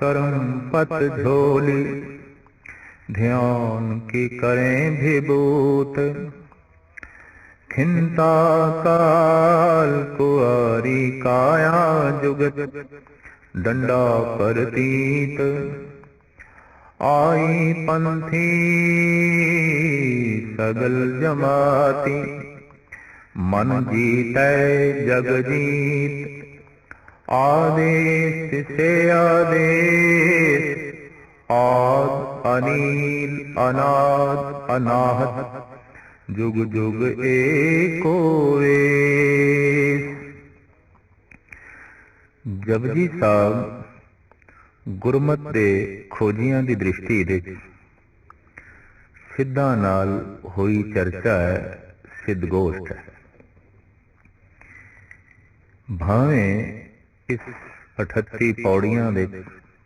سنتوتھول کی کرے بھی بوت کال کاری کایا جگ دنڈا کرتیت آئی پن تھی سگل جماتی من جیتا جگ جیت आदेश से आदेश ਆਦ ਅਨੀਲ ਅਨਾਦ ਅਨਾਹਤ ਜੁਗ ਜੁਗ ਏਕੋ ਵੇਸ ਜਪਜੀ ਸਾਹਿਬ ਗੁਰਮਤ ਦੇ ਖੋਜੀਆਂ ਦੀ ਦ੍ਰਿਸ਼ਟੀ ਦੇ ਸਿੱਧਾਂ ਨਾਲ ਹੋਈ ਚਰਚਾ ਹੈ ਸਿੱਧ ਗੋਸ਼ਟ ਹੈ ਭਾਵੇਂ ਇਸ 38 ਪੌੜੀਆਂ ਦੇ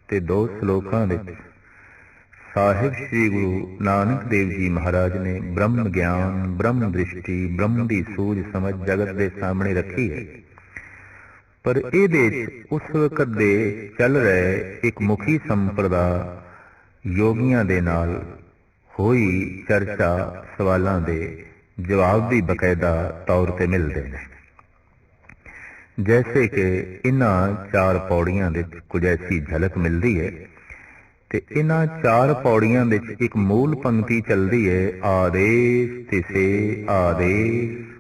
ਤੇ ਦੋ ਸ਼ਲੋਕਾਂ ਦੇ। ਸਾਹਿਬ ਸ੍ਰੀ ਗੁਰੂ ਨਾਨਕ ਦੇਵ ਜੀ ਮਹਾਰਾਜ ਨੇ ਬ੍ਰਹਮ ਗਿਆਨ, ਬ੍ਰਹਮ ਦ੍ਰਿਸ਼ਟੀ, ਬ੍ਰਹਮ ਦੀ ਸੂਝ ਸਮਝ ਜਗਤ ਦੇ ਸਾਹਮਣੇ ਰੱਖੀ ਹੈ। ਪਰ ਇਹਦੇ ਵਿੱਚ ਉਸ ਵਕਤ ਦੇ ਚੱਲ ਰਹੇ ਇੱਕ ਮੁਖੀ ਸੰਪਰਦਾ ਯੋਗੀਆਂ ਦੇ ਨਾਲ ਹੋਈ ਚਰਚਾ ਸਵਾਲਾਂ ਦੇ ਜਵਾਬ ਵੀ ਬਕਾਇਦਾ ਤੌਰ ਤੇ ਮਿਲਦੇ ਨੇ। ਜੈਸੇ ਕਿ ਇਨ੍ਹਾਂ ਚਾਰ ਪੌੜੀਆਂ ਦੇ ਕੁਝ ਐਸੀ ਝਲਕ ਮਿਲਦੀ ਹੈ ਤੇ ਇਹਨਾਂ ਚਾਰ ਪੌੜੀਆਂ ਵਿੱਚ ਇੱਕ ਮੂਲ ਪੰਕਤੀ ਚੱਲਦੀ ਹੈ ਆਦੇਸ਼ ਤਿਸੇ ਆਦੇਸ਼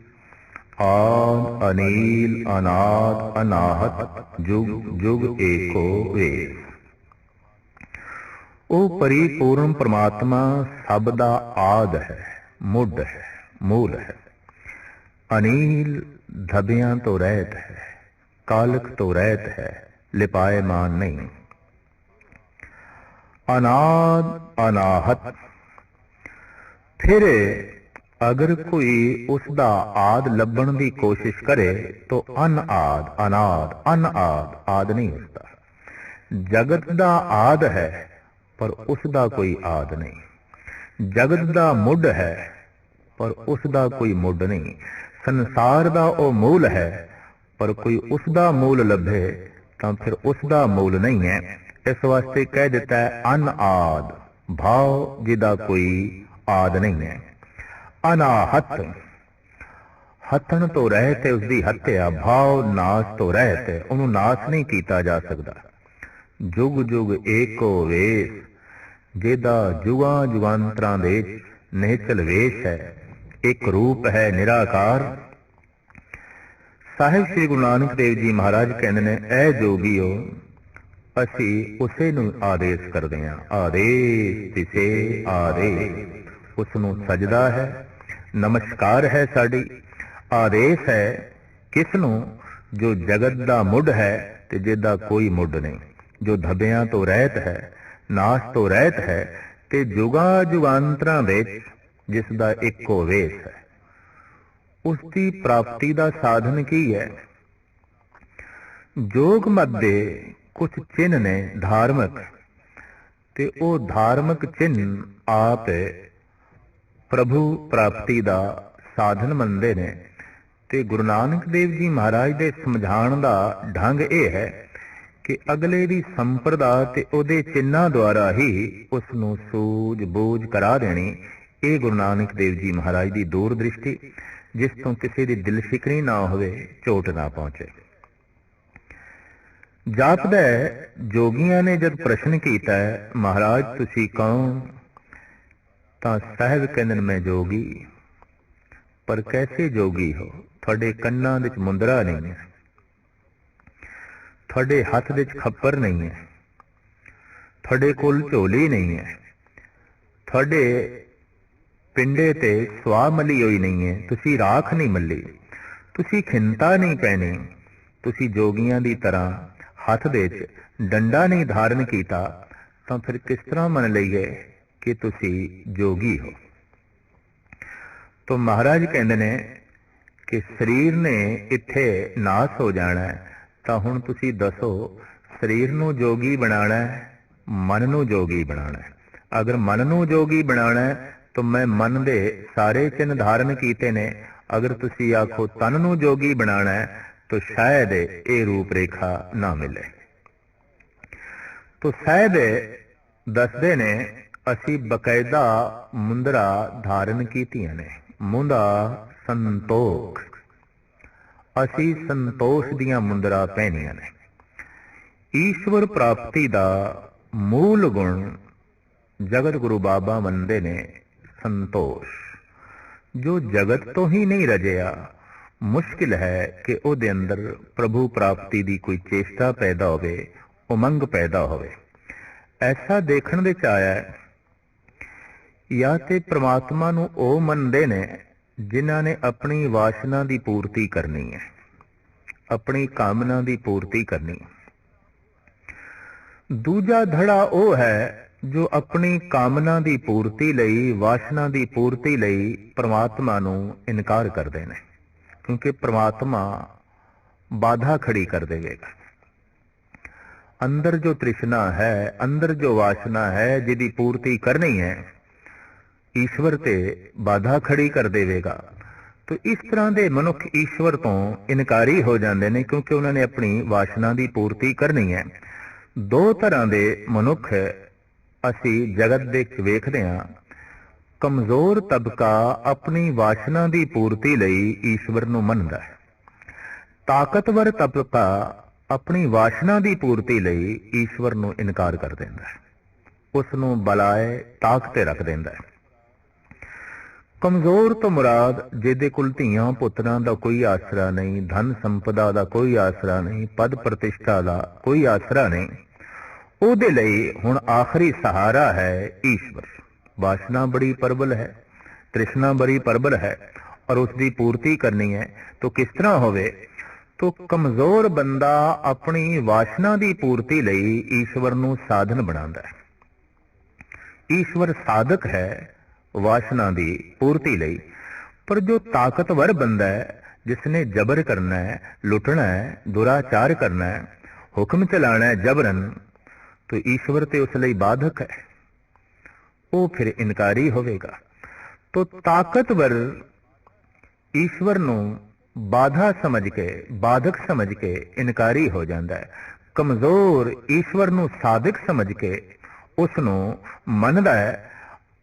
ਆਦ ਅਨੀਲ ਅਨਾਦ ਅਨਾਹਤ ਜੁਗ ਜੁਗ ਏਕੋ ਵੇ ਉਹ ਪਰਿਪੂਰਨ ਪ੍ਰਮਾਤਮਾ ਸਭ ਦਾ ਆਦ ਹੈ ਮੁੱਢ ਹੈ ਮੂਲ ਹੈ ਅਨੀਲ ਧਬਿਆਂ ਤੋਂ ਰਹਿਤ ਹੈ, ਕਾਲਕ ਤੋਂ ਰਹਿਤ ਹੈ ਲਿਪਾਇਮਾਨ ਨਹੀਂ। ਅਨਾਦ ਅਨਾਹਤ। ਫਿਰ ਅਗਰ ਕੋਈ ਉਸ ਦਾ ਆਦ ਲੱਭਣ ਦੀ ਕੋਸ਼ਿਸ਼ ਕਰੇ, ਤਾਂ ਅਨ ਅਨਆਦ ਅਨਾਦ, ਅਨ ਅਨਆਦ ਆਦ ਨਹੀਂ ਹੁੰਦਾ ਜਗਤ ਦਾ ਆਦ ਹੈ, ਪਰ ਉਸ ਦਾ ਕੋਈ ਆਦ ਨਹੀਂ। ਜਗਤ ਦਾ ਮੁੱਢ ਹੈ, ਪਰ ਉਸ ਦਾ ਕੋਈ ਮੁੱਢ ਨਹੀਂ। ਸੰਸਾਰ ਦਾ ਉਹ ਮੂਲ ਹੈ, ਪਰ ਕੋਈ ਉਸ ਦਾ ਮੂਲ ਲੱਭੇ ਤਾਂ ਫਿਰ ਉਸ ਦਾ ਮੂਲ ਨਹੀਂ ਹੈ। ਇਸ ਵਾਸਤੇ ਕਹਿ ਦਿੱਤਾ ਹੈ ਅਨਆਦ ਭਾਵ ਜਿਹਦਾ ਕੋਈ ਆਦ ਨਹੀਂ ਹੈ। ਅਨਾਹਤ। ਹੱਥਣ ਤੋਂ ਰਹਿ ਹੈ ਉਸ ਦੀ ਹੱਤਿਆ, ਭਾਵ ਨਾਸ ਤੋਂ ਰਹਿ ਹੈ ਉਹਨੂੰ ਨਾਸ ਨਹੀਂ ਕੀਤਾ ਜਾ ਸਕਦਾ। ਜੁਗ ਜੁਗ ਏਕੋ ਵੇਸ, ਜਿਹਦਾ ਜੁਗਾਂ ਜੁਗਾਂਤਰਾਂ ਦੇ ਨਿਹਚਲ ਵੇਸ਼ ਹੈ। ਇੱਕ ਰੂਪ ਹੈ ਨਿਰਾਕਾਰ। ਸਾਹਿਬ ਸ੍ਰੀ ਗੁਰੂ ਨਾਨਕ ਦੇਵ ਜੀ ਮਹਾਰਾਜ ਕਹਿੰਦੇ ਨੇ ਐ ਜੋਗੀਓ, ਅਸੀਂ ਉਸੇ ਨੂੰ ਆਦੇਸ਼ ਕਰਦੇ ਹਾਂ। ਆਦੇਸ਼ ਤਿਸੇ ਆਦੇਸ਼। ਉਸ ਨੂੰ ਸਜਦਾ ਹੈ, ਨਮਸਕਾਰ ਹੈ ਸਾਡੀ। ਆਦੇਸ਼ ਹੈ ਕਿਸ ਨੂੰ ਜੋ ਜਗਤ ਦਾ ਮੁੱਢ ਹੈ ਤੇ ਜਿਹਦਾ ਕੋਈ ਮੁੱਢ ਨਹੀਂ। ਜੋ ਧਬਿਆਂ ਤੋਂ ਰਹਿਤ ਹੈ, ਨਾਸ਼ ਤੋਂ ਰਹਿਤ ਹੈ ਤੇ ਜੁਗਾ ਜੁਗਾਂਤਰਾਂ ਵਿੱਚ ਜਿਸ ਦਾ ਇੱਕੋ ਵੇਸ ਹੈ। ਉਸ ਦੀ ਪ੍ਰਾਪਤੀ ਦਾ ਸਾਧਨ ਕੀ ਹੈ? ਜੋਗ ਮੱਦੇ ਕੁਝ ਚਿੰਨ ਨੇ ਧਾਰਮਿਕ, ਤੇ ਉਹ ਧਾਰਮਿਕ ਚਿੰਨ ਆਪ ਪ੍ਰਭੂ ਪ੍ਰਾਪਤੀ ਦਾ ਸਾਧਨ ਮੰਨਦੇ ਨੇ, ਤੇ ਗੁਰੂ ਨਾਨਕ ਦੇਵ ਜੀ ਮਹਾਰਾਜ ਦੇ ਸਮਝਾਉਣ ਦਾ ਢੰਗ ਇਹ ਹੈ ਕਿ ਅਗਲੇ ਦੀ ਸੰਪਰਦਾ ਤੇ ਉਹਦੇ ਚਿੰਨਾਂ ਦੁਆਰਾ ਹੀ ਉਸ ਨੂੰ ਸੂਝ ਬੂਝ ਕਰਾ ਦੇਣੀ ਇਹ ਗੁਰੂ ਨਾਨਕ ਦੇਵ ਜੀ ਮਹਾਰਾਜ ਦੀ ਦੂਰ ਦ੍ਰਿਸ਼ਟੀ, ਜਿਸ ਤੋਂ ਕਿਸੇ ਦੀ ਦਿਲ ਫਿਕਰੀ ਨਾ ਹੋਵੇ ਝੋਟ ਨਾ ਪਹੁੰਚੇ। ਜਾਪਦਾ ਜੋਗੀਆਂ ਨੇ ਜਦ ਪ੍ਰਸ਼ਨ ਕੀਤਾ ਮਹਾਰਾਜ ਤੁਸੀਂ ਕੌਣ? ਤਾਂ ਸਾਹਿਬ ਕਹਿੰਦੇ ਮੈਂ ਜੋਗੀ। ਪਰ ਕੈਸੇ ਜੋਗੀ ਹੋ? ਤੁਹਾਡੇ ਕੰਨਾਂ ਵਿੱਚ ਮੁੰਦਰਾ ਨਹੀਂ ਹੈ। ਤੁਹਾਡੇ ਹੱਥ ਵਿੱਚ ਖੱਪਰ ਨਹੀਂ ਹੈ। ਤੁਹਾਡੇ ਕੋਲ ਝੋਲੀ ਨਹੀਂ ਹੈ। ਤੁਹਾਡੇ ਪਿੰਡੇ ਤੇ ਸਵਾ ਮਲੀ ਹੋਈ ਨਹੀਂ ਹੈ ਤੁਸੀਂ ਰਾਖ ਨਹੀਂ ਮੱਲੀ। ਤੁਸੀਂ ਖਿੰਤਾ ਨਹੀਂ ਪੈਣੀ। ਤੁਸੀਂ ਜੋਗੀਆਂ ਦੀ ਤਰ੍ਹਾਂ ਹੱਥ ਦੇ ਵਿੱਚ ਡੰਡਾ ਨਹੀਂ ਧਾਰਨ ਕੀਤਾ, ਤਾਂ ਫਿਰ ਕਿਸ ਤਰ੍ਹਾਂ ਮੰਨ ਲਈਏ ਕਿ ਤੁਸੀਂ ਜੋਗੀ ਹੋ? ਤਾਂ ਮਹਾਰਾਜ ਕਹਿੰਦੇ ਨੇ ਕਿ ਸਰੀਰ ਨੇ ਇੱਥੇ ਨਾਸ ਹੋ ਜਾਣਾ ਹੈ, ਤਾਂ ਹੁਣ ਤੁਸੀਂ ਦੱਸੋ, ਸਰੀਰ ਨੂੰ ਜੋਗੀ ਬਣਾਉਣਾ ਹੈ, ਮਨ ਨੂੰ ਜੋਗੀ ਬਣਾਉਣਾ ਹੈ? ਅਗਰ ਮਨ ਨੂੰ ਜੋਗੀ ਬਣਾਉਣਾ ਹੈ ਤੋ ਮੈਂ ਮਨ ਦੇ ਸਾਰੇ ਚਿੰਨ ਧਾਰਨ ਕੀਤੇ ਨੇ। ਅਗਰ ਤੁਸੀਂ ਆਖੋ ਤਨ ਨੂੰ ਜੋਗੀ ਬਣਾਣਾ ਹੈ, ਤੋ ਸ਼ਾਇਦ ਇਹ ਰੂਪ ਰੇਖਾ ਨਾ ਮਿਲੇ। ਤੋ ਸ਼ਾਇਦ ਦੱਸਦੇ ਨੇ, ਅਸੀਂ ਬਕਾਇਦਾ ਮੁੰਦਰਾ ਧਾਰਨ ਕੀਤੀਆਂ ਨੇ। ਮੁੰਦਾ ਸੰਤੋਖ। ਅਸੀਂ ਸੰਤੋਖ ਦੀਆਂ ਮੁੰਦਰਾ ਪਹਿਨੀਆਂ ਨੇ। ਈਸ਼ਵਰ ਪ੍ਰਾਪਤੀ ਦਾ ਮੂਲ ਗੁਣ ਜਗਤ ਗੁਰੂ ਬਾਬਾ ਮੰਨਦੇ ਨੇ। ਸੰਤੋਸ਼। ਜੋ ਜਗਤ ਤੋਂ ਹੀ ਨਹੀਂ ਰਜਿਆ, ਮੁਸ਼ਕਿਲ ਹੈ ਕਿ ਉਹਦੇ ਅੰਦਰ ਪ੍ਰਭੂ ਪ੍ਰਾਪਤੀ ਦੀ ਕੋਈ ਚੇਸ਼ਟਾ ਪੈਦਾ ਹੋਵੇ, ਉਮੰਗ ਪੈਦਾ ਹੋਵੇ। ਐਸਾ ਦੇਖਣ ਦੇ ਚ ਆਇਆ ਜਾਂ ਤੇ ਪ੍ਰਮਾਤਮਾ ਨੂੰ ਉਹ ਮੰਨਦੇ ਨੇ ਜਿਨ੍ਹਾਂ ਨੇ ਆਪਣੀ ਵਾਸ਼ਨਾ ਦੀ ਪੂਰਤੀ ਕਰਨੀ ਹੈ, ਆਪਣੀ ਕਾਮਨਾ ਦੀ ਪੂਰਤੀ ਕਰਨੀ ਦੂਜਾ ਧੜਾ ਉਹ ਹੈ ਜੋ ਆਪਣੀ ਕਾਮਨਾ ਦੀ ਪੂਰਤੀ ਲਈ, ਵਾਸ਼ਨਾ ਦੀ ਪੂਰਤੀ ਲਈ ਪ੍ਰਮਾਤਮਾ ਨੂੰ ਇਨਕਾਰ ਕਰਦੇ ਨੇ। ਕਿਉਂਕਿ ਪ੍ਰਮਾਤਮਾ ਬਾਧਾ ਖੜੀ ਕਰ ਦੇਵੇਗਾ ਅੰਦਰ ਜੋ ਤ੍ਰਿਸ਼ਨਾ ਹੈ, ਅੰਦਰ ਜੋ ਵਾਸ਼ਨਾ ਹੈ, ਜਿਹਦੀ ਪੂਰਤੀ ਕਰਨੀ ਹੈ, ਈਸ਼ਵਰ ਤੇ ਬਾਧਾ ਖੜੀ ਕਰ ਦੇਵੇਗਾ। ਤੋ ਇਸ ਤਰ੍ਹਾਂ ਦੇ ਮਨੁੱਖ ਈਸ਼ਵਰ ਤੋਂ ਇਨਕਾਰੀ ਹੋ ਜਾਂਦੇ ਨੇ, ਕਿਉਂਕਿ ਉਹਨਾਂ ਨੇ ਆਪਣੀ ਵਾਸ਼ਨਾ ਦੀ ਪੂਰਤੀ ਕਰਨੀ ਹੈ। ਦੋ ਤਰ੍ਹਾਂ ਦੇ ਮਨੁੱਖ ਅਸੀਂ ਜਗਤ ਦੇ ਵੇਖਦੇ ਹਾਂ, ਕਮਜ਼ੋਰ ਤਬਕਾ ਆਪਣੀ ਵਾਸ਼ਨਾ ਦੀ ਪੂਰਤੀ ਲਈ ਈਸ਼ਵਰ ਨੂੰ ਮੰਨਦਾ ਹੈ। ਤਾਕਤਵਰ ਤਬਕਾ ਆਪਣੀ ਵਾਸ਼ਨਾ ਦੀ ਪੂਰਤੀ ਲਈ ਈਸ਼ਵਰ ਨੂੰ ਇਨਕਾਰ ਕਰ ਦਿੰਦਾ ਹੈ। ਉਸ ਨੂੰ ਬਲਾਏ ਤਾਕਤ ਤੇ ਰੱਖ ਦਿੰਦਾ ਹੈ। ਕਮਜ਼ੋਰ ਤੋਂ ਮੁਰਾਦ, ਜਿਹਦੇ ਕੋਲ ਧੀਆਂ ਪੁੱਤਰਾਂ ਦਾ ਕੋਈ ਆਸਰਾ ਨਹੀਂ, ਧਨ ਸੰਪਦਾ ਦਾ ਕੋਈ ਆਸਰਾ ਨਹੀਂ, ਪਦ ਪ੍ਰਤਿਸ਼ਠਾ ਦਾ ਕੋਈ ਆਸਰਾ ਨਹੀਂ ਉਹਦੇ ਲਈ ਹੁਣ ਆਖਰੀ ਸਹਾਰਾ ਹੈ ਈਸ਼ਵਰ। ਵਾਸ਼ਨਾ ਬੜੀ ਪਰਬਲ ਹੈ, ਤ੍ਰਿਸ਼ਨਾ ਬੜੀ ਪਰਬਲ ਹੈ ਔਰ ਉਸ ਦੀ ਪੂਰਤੀ ਕਰਨੀ ਹੈ। ਤਾਂ ਕਿਸ ਤਰ੍ਹਾਂ ਹੋਵੇ? ਤੋ ਕਮਜ਼ੋਰ ਬੰਦਾ ਆਪਣੀ ਵਾਸ਼ਨਾ ਦੀ ਪੂਰਤੀ ਲਈ ਈਸ਼ਵਰ ਨੂੰ ਸਾਧਨ ਬਣਾਉਂਦਾ ਹੈ। ਈਸ਼ਵਰ ਸਾਧਕ ਹੈ ਵਾਸ਼ਨਾ ਦੀ ਪੂਰਤੀ ਲਈ, ਪਰ ਜੋ ਤਾਕਤਵਰ ਬੰਦਾ ਹੈ ਜਿਸ ਨੇ ਜ਼ਬਰ ਕਰਨਾ ਹੈ, ਲੁੱਟਣਾ ਹੈ, ਦੁਰਾਚਾਰ ਕਰਨਾ ਹੈ, ਹੁਕਮ ਚਲਾਣਾ ਹੈ ਜਬਰਨ ਤੋ ਈਸ਼ਵਰ ਤੇ ਉਸ ਲਈ ਬਾਧਕ ਹੈ। ਉਹ ਫਿਰ ਇਨਕਾਰੀ ਹੋਵੇਗਾ। ਤੋ ਤਾਕਤਵਰ ਈਸ਼ਵਰ ਨੂੰ ਬਾਧਾ ਸਮਝ ਕੇ, ਬਾਧਕ ਸਮਝ ਕੇ ਇਨਕਾਰੀ ਹੋ ਜਾਂਦਾ ਹੈ। ਕਮਜ਼ੋਰ ਈਸ਼ਵਰ ਨੂੰ ਸਾਧਕ ਸਮਝ ਕੇ ਉਸ ਨੂੰ ਮੰਨਦਾ ਹੈ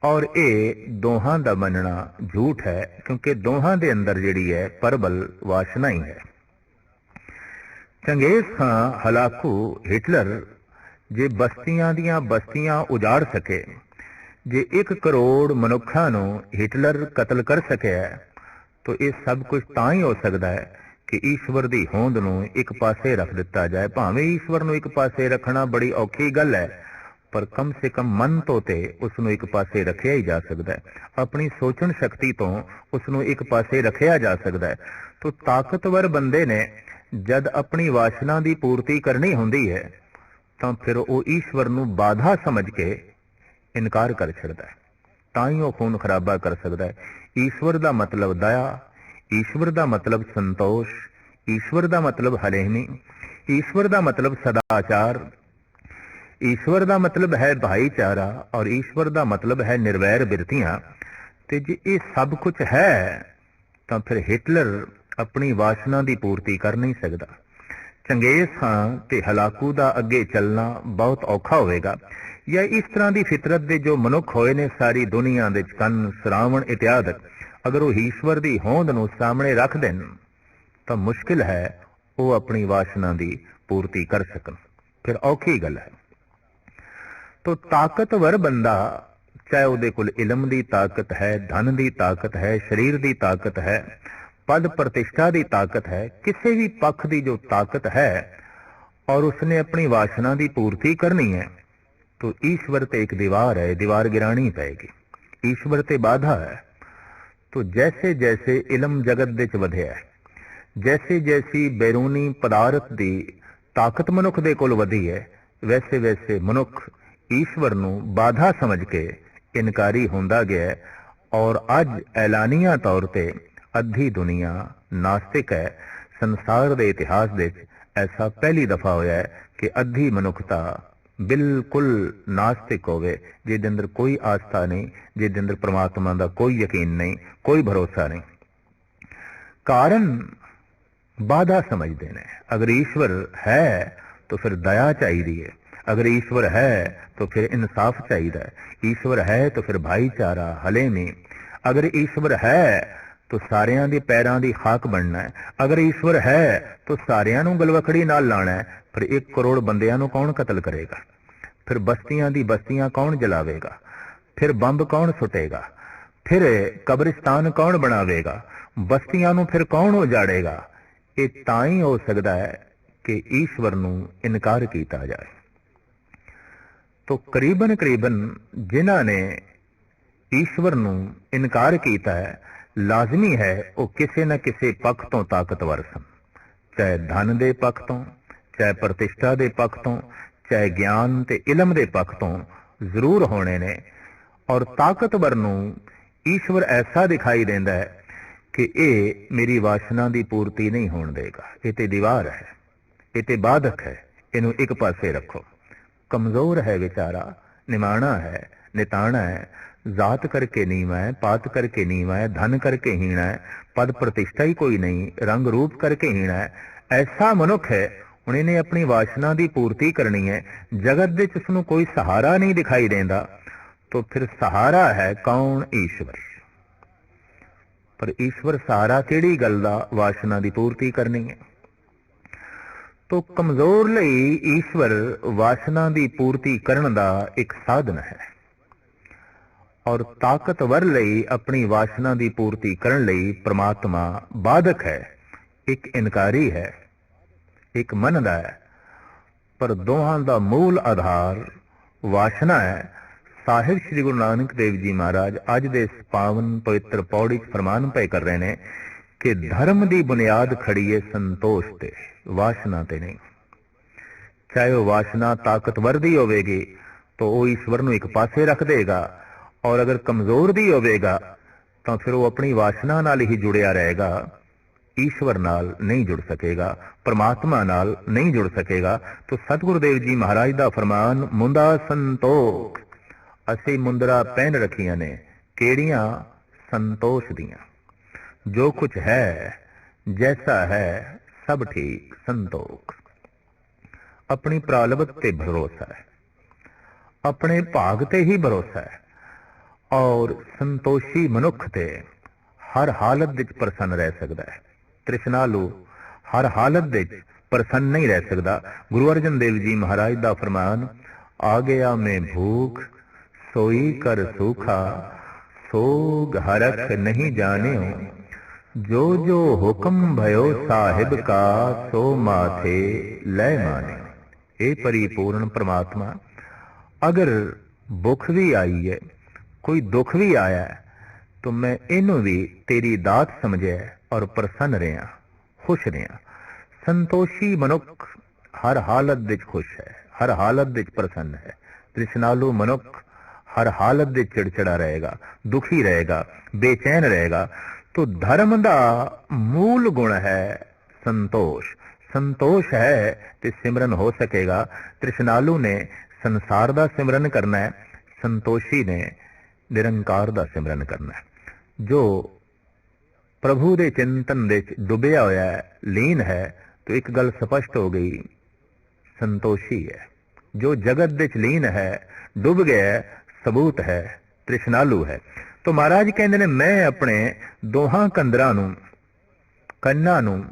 ਔਰ ਇਹ ਦੋਹਾਂ ਦਾ ਮੰਨਣਾ ਝੂਠ ਹੈ, ਕਿਉਂਕਿ ਦੋਹਾਂ ਦੇ ਅੰਦਰ ਜਿਹੜੀ ਹੈ ਪਰਬਲ ਵਾਸ਼ਨਾ ਹੀ ਹੈ। ਚੰਗੇਜ਼ ਖਾਂ ਹਲਾਕੂ ਹਿਟਲਰ ਜੇ ਬਸਤੀਆਂ ਦੀਆਂ ਬਸਤੀਆਂ ਉਜਾੜ ਸਕੇ, ਜੇ 1 ਕਰੋੜ ਮਨੁੱਖਾਂ ਨੂੰ ਹਿਟਲਰ ਕਤਲ ਕਰ ਸਕਿਆ ਤਾਂ ਇਹ ਸਭ ਕੁਝ ਤਾਂ ਹੀ ਹੋ ਸਕਦਾ ਹੈ ਕਿ ਈਸ਼ਵਰ ਦੀ ਹੋਂਦ ਨੂੰ ਇੱਕ ਪਾਸੇ ਰੱਖ ਦਿੱਤਾ ਜਾਏ। ਭਾਵੇਂ ਈਸ਼ਵਰ ਨੂੰ ਇੱਕ ਪਾਸੇ ਰੱਖਣਾ ਬੜੀ ਔਖੀ ਗੱਲ ਹੈ, ਪਰ ਕਮ ਸੇ ਕਮ ਮਨ ਤੋਂ ਤੇ ਉਸ ਨੂੰ ਇੱਕ ਪਾਸੇ ਰੱਖਿਆ ਹੀ ਜਾ ਸਕਦਾ ਹੈ। ਆਪਣੀ ਸੋਚਣ ਸ਼ਕਤੀ ਤੋਂ ਉਸ ਨੂੰ ਇੱਕ ਪਾਸੇ ਰੱਖਿਆ ਜਾ ਸਕਦਾ ਹੈ। ਤਾਂ ਤਾਕਤਵਰ ਬੰਦੇ ਨੇ ਜਦ ਆਪਣੀ ਵਾਸ਼ਨਾ ਦੀ ਪੂਰਤੀ ਕਰਨੀ ਹੁੰਦੀ ਹੈ ਤਾਂ ਫਿਰ ਉਹ ਈਸ਼ਵਰ ਨੂੰ ਬਾਧਾ ਸਮਝ ਕੇ ਇਨਕਾਰ ਕਰ ਛੱਡਦਾ ਹੈ। ਤਾਂ ਹੀ ਉਹ ਖੂਨ ਖਰਾਬਾ ਕਰ ਸਕਦਾ ਹੈ। ਈਸ਼ਵਰ ਦਾ ਮਤਲਬ ਦਇਆ, ਈਸ਼ਵਰ ਦਾ ਮਤਲਬ ਸੰਤੋਸ਼, ਈਸ਼ਵਰ ਦਾ ਮਤਲਬ ਹਰੇਹਨੀ ਈਸ਼ਵਰ ਦਾ ਮਤਲਬ ਸਦਾਚਾਰ, ਈਸ਼ਵਰ ਦਾ ਮਤਲਬ ਹੈ ਭਾਈਚਾਰਾ ਔਰ ਈਸ਼ਵਰ ਦਾ ਮਤਲਬ ਹੈ ਨਿਰਵੈਰ ਬਿਰਤੀਆਂ। ਤੇ ਜੇ ਇਹ ਸਭ ਕੁਝ ਹੈ, ਤਾਂ ਫਿਰ ਹਿਟਲਰ ਆਪਣੀ ਵਾਸ਼ਨਾ ਦੀ ਪੂਰਤੀ ਕਰ ਨਹੀਂ ਸਕਦਾ। ਚੰਗੇਜ਼ ਖਾਨ ਤੇ ਹਲਾਕੂ ਦਾ ਅੱਗੇ ਚੱਲਣਾ ਬਹੁਤ ਔਖਾ ਹੋਵੇਗਾ। ਜਾਂ ਇਸ ਤਰ੍ਹਾਂ ਦੀ ਫਿਤਰਤ ਦੇ ਜੋ ਮਨੁੱਖ ਹੋਏ ਨੇ ਸਾਰੀ ਦੁਨੀਆ ਦੇ ਕੰਨ ਸਰਾਵਣ ਇਤਿਆਦਿਕ ਅਗਰ ਉਹ ਈਸ਼ਵਰ ਦੀ ਹੋਂਦ ਨੂੰ ਸਾਹਮਣੇ ਰੱਖ ਦੇਣ, ਤਾਂ ਮੁਸ਼ਕਿਲ ਹੈ ਉਹ ਆਪਣੀ ਵਾਸ਼ਨਾ ਦੀ ਪੂਰਤੀ ਕਰ ਸਕਣ। ਫਿਰ ਔਖੀ ਗੱਲ ਹੈ। ਤੋ ਤਾਕਤਵਰ ਬੰਦਾ, ਚਾਹੇ ਉਹਦੇ ਕੋਲ ਇਲਮ ਦੀ ਤਾਕਤ ਹੈ, ਧਨ ਦੀ ਤਾਕਤ ਹੈ, ਸਰੀਰ ਦੀ ਤਾਕਤ ਹੈ ਪਦ ਪ੍ਰਤਿਸ਼ਠਾ ਦੀ ਤਾਕਤ ਹੈ ਕਿਸੇ ਵੀ ਪੱਖ ਦੀ ਜੋ ਤਾਕਤ ਹੈ ਔਰ ਉਸਨੇ ਆਪਣੀ ਵਾਸ਼ਨਾ ਦੀ ਪੂਰਤੀ ਕਰਨੀ ਹੈ तो ईश्वर ते एक दीवार है दीवार गिरानी पड़ेगी ईश्वर ते बाधा है तो जैसे जैसे इलम जगत ਦੇ ਚ ਵਧਿਆ ਹੈ ਜੈਸੇ ਜੈਸੀ ਬੈਰੂਨੀ ਪਦਾਰਥ ਦੀ ਤਾਕਤ ਮਨੁੱਖ ਦੇ ਕੋਲ ਵਧੀ ਹੈ ਵੈਸੇ ਵੈਸੇ ਮਨੁੱਖ ਈਸ਼ਵਰ ਨੂੰ ਬਾਧਾ ਸਮਝ ਕੇ ਇਨਕਾਰੀ ਹੁੰਦਾ ਗਿਆ ਹੈ ਔਰ ਅੱਜ ਐਲਾਨੀਆ ਤੌਰ ਤੇ ਅੱਧੀ ਦੁਨੀਆ ਨਾਸਤਿਕ ਹੈ। ਸੰਸਾਰ ਦੇ ਇਤਿਹਾਸ ਦੇ ਵਿੱਚ ਐਸਾ ਪਹਿਲੀ ਦਫਾ ਹੋਇਆ ਹੈ ਕਿ ਅੱਧੀ ਮਨੁੱਖਤਾ ਬਿਲਕੁਲ ਨਾਸਤਿਕ ਹੋਵੇ, ਜਿਹਦੇ ਅੰਦਰ ਕੋਈ ਆਸਥਾ ਨਹੀਂ, ਜਿਹਦੇ ਅੰਦਰ ਪ੍ਰਮਾਤਮਾ ਦਾ ਕੋਈ ਯਕੀਨ ਨਹੀਂ, ਕੋਈ ਭਰੋਸਾ ਨਹੀਂ। ਕਾਰਨ ਬਾਧਾ ਸਮਝਦੇ ਨੇ। ਅਗਰ ਈਸ਼ਵਰ ਹੈ, ਤਾਂ ਫਿਰ ਦਇਆ ਚਾਹੀਦੀ ਹੈ। ਅਗਰ ਈਸ਼ਵਰ ਹੈ, ਤਾਂ ਫਿਰ ਇਨਸਾਫ ਚਾਹੀਦਾ ਹੈ। ਈਸ਼ਵਰ ਹੈ, ਤਾਂ ਫਿਰ ਭਾਈਚਾਰਾ ਹਲੇ ਹਲੇਮੀ। ਅਗਰ ਈਸ਼ਵਰ ਹੈ ਤਾਂ ਸਾਰਿਆਂ ਦੇ ਪੈਰਾਂ ਦੀ ਖਾਕ ਬਣਨਾ ਹੈ। ਅਗਰ ਈਸ਼ਵਰ ਹੈ, ਤਾਂ ਸਾਰਿਆਂ ਨੂੰ ਗਲਵਕੜੀ ਨਾਲ ਲਾਣਾ ਹੈ। ਫਿਰ 1 ਕਰੋੜ ਬੰਦਿਆਂ ਨੂੰ ਕੌਣ ਕਤਲ ਕਰੇਗਾ? ਫਿਰ ਬਸਤੀਆਂ ਦੀ ਬਸਤੀਆਂ ਕੌਣ ਜਲਾਵੇਗਾ? ਫਿਰ ਬੰਬ ਕੌਣ ਸੁੱਟੇਗਾ? ਫਿਰ ਕਬਰਿਸਤਾਨ ਕੌਣ ਬਣਾਵੇਗਾ? ਬਸਤੀਆਂ ਨੂੰ ਫਿਰ ਕੌਣ ਉਜਾੜੇਗਾ? ਇਹ ਤਾਂ ਹੀ ਹੋ ਸਕਦਾ ਹੈ ਕਿ ਈਸ਼ਵਰ ਨੂੰ ਇਨਕਾਰ ਕੀਤਾ ਜਾਏ। ਤੋ ਕਰੀਬਨ ਕਰੀਬਨ ਜਿਨ੍ਹਾਂ ਨੇ ਈਸ਼ਵਰ ਨੂੰ ਇਨਕਾਰ ਕੀਤਾ ਹੈ ਲਾਜ਼ਮੀ ਹੈ ਉਹ ਕਿਸੇ ਨਾ ਕਿਸੇ ਪੱਖ ਤੋਂ ਤਾਕਤਵਰ ਸਨ। ਚਾਹੇ ਧਨ ਦੇ ਪੱਖ ਤੋਂ, ਚਾਹੇ ਪ੍ਰਤਿਸ਼ਠਾ ਦੇ ਪੱਖ ਤੋਂ, ਚਾਹੇ ਗਿਆਨ ਤੇ ਇਲਮ ਦੇ ਪੱਖ ਤੋਂ ਜ਼ਰੂਰ ਹੋਣੇ ਨੇ। ਔਰ ਤਾਕਤਵਰ ਨੂੰ ਈਸ਼ਵਰ ਐਸਾ ਦਿਖਾਈ ਦਿੰਦਾ ਹੈ ਕਿ ਇਹ ਮੇਰੀ ਵਾਸ਼ਨਾ ਦੀ ਪੂਰਤੀ ਨਹੀਂ ਹੋਣ ਦੇਗਾ। ਇਹ ਤੇ ਦੀਵਾਰ ਹੈ, ਇਹ ਤੇ ਬਾਧਕ ਹੈ। ਇਹਨੂੰ ਇੱਕ ਪਾਸੇ ਰੱਖੋ। ਕਮਜ਼ੋਰ ਹੈ ਵਿਚਾਰਾ, ਨਿਮਾਣਾ ਹੈ। ਨਿਤਾਣਾ ਹੈ। ਜ਼ਾਤ ਕਰਕੇ ਨੀਵਾ ਹੈ, ਪਾਤ ਕਰਕੇ ਨੀਵਾ ਹੈ, ਧਨ ਕਰਕੇ ਹੀਣਾ ਹੈ, ਪਦ ਪ੍ਰਤਿਸ਼ਠਾ ਹੀ ਕੋਈ ਨਹੀਂ, ਰੰਗ ਰੂਪ ਕਰਕੇ ਹੀਣਾ ਹੈ। ਐਸਾ ਮਨੁੱਖ ਹੈ, ਹੁਣ ਇਹਨੇ ਆਪਣੀ ਵਾਸ਼ਨਾ ਦੀ ਪੂਰਤੀ ਕਰਨੀ ਹੈ, ਜਗਤ ਵਿੱਚ ਉਸ ਨੂੰ ਕੋਈ ਸਹਾਰਾ ਨਹੀਂ ਦਿਖਾਈ ਦਿੰਦਾ। ਤਾਂ ਫਿਰ ਸਹਾਰਾ ਹੈ ਕੌਣ? ਈਸ਼ਵਰ। ਪਰ ਈਸ਼ਵਰ ਸਹਾਰਾ ਕਿਹੜੀ ਗੱਲ ਦਾ ਵਾਸ਼ਨਾ ਦੀ ਪੂਰਤੀ ਕਰਨੀ ਹੈ? ਤੋ ਕਮਜ਼ੋਰ ਲਈ ਈਸ਼ਵਰ ਵਾਸ਼ਨਾ ਦੀ ਪੂਰਤੀ ਕਰਨ ਦਾ ਇੱਕ ਸਾਧਨ ਹੈ। ਔਰ ਤਾਕਤਵਰ ਲਈ ਆਪਣੀ ਵਾਸ਼ਨਾ ਦੀ ਪੂਰਤੀ ਕਰਨ ਲਈ ਪ੍ਰਮਾਤਮਾ ਬਾਧਕ ਹੈ। ਇੱਕ ਇਨਕਾਰੀ ਹੈ, ਇੱਕ ਮੰਨਦਾ ਹੈ। ਪਰ ਦੋਹਾਂ ਦਾ ਮੂਲ ਆਧਾਰ ਵਾਸ਼ਨਾ ਹੈ। ਸਾਹਿਬ ਸ੍ਰੀ ਗੁਰੂ ਨਾਨਕ ਦੇਵ ਜੀ ਮਹਾਰਾਜ ਅੱਜ ਦੇ ਇਸ ਪਾਵਨ ਪਵਿੱਤਰ ਪੌੜੀ 'ਚ ਫਰਮਾਨ ਪਏ ਕਰ ਰਹੇ ਨੇ ਕਿ ਧਰਮ ਦੀ ਬੁਨਿਆਦ ਖੜੀ ਹੈ ਸੰਤੋਸ਼ ਤੇ, ਵਾਸ਼ਨਾ ਤੇ ਨਹੀਂ। ਚਾਹੇ ਉਹ ਵਾਸ਼ਨਾ ਤਾਕਤਵਰ ਦੀ ਹੋਵੇਗੀ, ਤਾਂ ਉਹ ਈਸ਼ਵਰ ਨੂੰ ਇੱਕ ਪਾਸੇ ਰੱਖ ਦੇਗਾ। ਔਰ ਅਗਰ ਕਮਜ਼ੋਰ ਵੀ ਹੋਵੇਗਾ, ਤਾਂ ਫਿਰ ਉਹ ਆਪਣੀ ਵਾਸ਼ਨਾ ਨਾਲ ਹੀ ਜੁੜਿਆ ਰਹੇਗਾ। ਈਸ਼ਵਰ ਨਾਲ ਨਹੀਂ ਜੁੜ ਸਕੇਗਾ, ਪਰਮਾਤਮਾ ਨਾਲ ਨਹੀਂ ਜੁੜ ਸਕੇਗਾ। ਤਾਂ ਸਤਿਗੁਰੂ ਦੇਵ ਜੀ ਮਹਾਰਾਜ ਦਾ ਫਰਮਾਨ, ਮੁੰਦਾ ਸੰਤੋਖ। ਅਸੀਂ ਮੁੰਦਰਾ ਪਹਿਨ ਰੱਖੀਆਂ ਨੇ। ਕਿਹੜੀਆਂ? ਸੰਤੋਸ਼ ਦੀਆਂ। ਜੋ ਕੁਝ ਹੈ, ਜੈਸਾ ਹੈ, ਸਭ ਠੀਕ, ਸੰਤੋਖ। ਆਪਣੀ ਪ੍ਰਾਲਬਤ ਤੇ ਭਰੋਸਾ ਹੈ। ਆਪਣੇ ਭਾਗ ਤੇ ਹੀ ਭਰੋਸਾ ਹੈ। ਔਰ ਸੰਤੋਸ਼ੀ ਮਨੁੱਖ ਤੇ ਹਰ ਹਾਲਤ ਵਿੱਚ ਪ੍ਰਸੰਨ ਰਹਿ ਸਕਦਾ ਹੈ। ਤ੍ਰਿਸ਼ਨਾਲੂ, ਹਰ ਹਾਲਤ ਵਿੱਚ ਪ੍ਰਸੰਨ ਨਹੀਂ ਰਹਿ ਸਕਦਾ। ਗੁਰੂ ਅਰਜਨ ਦੇਵ ਜੀ ਮਹਾਰਾਜ ਦਾ ਫਰਮਾਨ, ਆ ਗਿਆ ਮੈਂ ਭੂਖ, ਸੋਈ ਕਰ ਸੁਖਾ, ਸੋਗ ਹਰਖ ਨਹੀਂ ਜਾਣਿਓ। ਜੋ ਜੋ ਹੁਕਮ ਭਇਓ ਸਾਹਿਬ ਕਾ, ਸੋ ਮਾਥੇ ਲੈ ਮਾਨੇ। ਇਹ ਪਰਿਪੂਰਨ ਪ੍ਰਮਾਤਮਾ, ਅਗਰ ਭੁੱਖ ਵੀ ਆਈ ਹੈ ਕੋਈ ਦੁੱਖ ਵੀ ਆਇਆ ਹੈ, ਤਾਂ ਮੈਂ ਇਹਨੂੰ ਵੀ ਤੇਰੀ ਦਾਤ ਸਮਝਿਆ ਔਰ ਪ੍ਰਸੰਨ ਰਿਹਾ, ਖੁਸ਼ ਰਿਹਾ। ਸੰਤੋਸ਼ੀ ਮਨੁੱਖ ਹਰ ਹਾਲਤ ਵਿੱਚ ਖੁਸ਼ ਹੈ, ਹਰ ਹਾਲਤ ਵਿੱਚ ਪ੍ਰਸੰਨ ਹੈ। ਤ੍ਰਿਸ਼ਨਾਲੂ ਮਨੁੱਖ ਹਰ ਹਾਲਤ ਦੇ ਚਿੜਚਿੜਾ ਰਹੇਗਾ, ਦੁਖੀ ਰਹੇਗਾ, ਬੇਚੈਨ ਰਹੇਗਾ। ਤੋ ਧਰਮ ਦਾ ਮੂਲ ਗੁਣ ਹੈ ਸੰਤੋਸ਼। ਸੰਤੋਸ਼ ਹੈ ਤੇ ਸਿਮਰਨ ਹੋ ਸਕੇਗਾ। ਤ੍ਰਿਸ਼ਨਾਲੂ ਨੇ ਸੰਸਾਰ ਦਾ ਸਿਮਰਨ ਕਰਨਾ ਹੈ, ਸੰਤੋਸ਼ੀ ਨੇ ਨਿਰੰਕਾਰ ਦਾ ਸਿਮਰਨ ਕਰਨਾ ਜੋ ਪ੍ਰਭੂ ਦੇ ਚਿੰਤਨ ਦੇ ਵਿੱਚ ਡੁੱਬਿਆ ਹੋਇਆ ਹੈ, ਲੀਨ ਹੈ, ਤਾਂ ਇੱਕ ਗੱਲ ਸਪਸ਼ਟ ਹੋ ਗਈ, ਸੰਤੋਸ਼ੀ ਹੈ। ਜੋ ਜਗਤ ਵਿੱਚ ਲੀਨ ਹੈ, ਡੁੱਬ ਗਿਆ ਸਬੂਤ ਹੈ, ਤ੍ਰਿਸ਼ਨਾਲੂ ਹੈ। ਤਾਂ ਮਹਾਰਾਜ ਕਹਿੰਦੇ ਨੇ, ਮੈਂ ਆਪਣੇ ਦੋਹਾਂ ਕੰਦਰਾਂ ਨੂੰ, ਕੰਨਾਂ ਨੂੰ,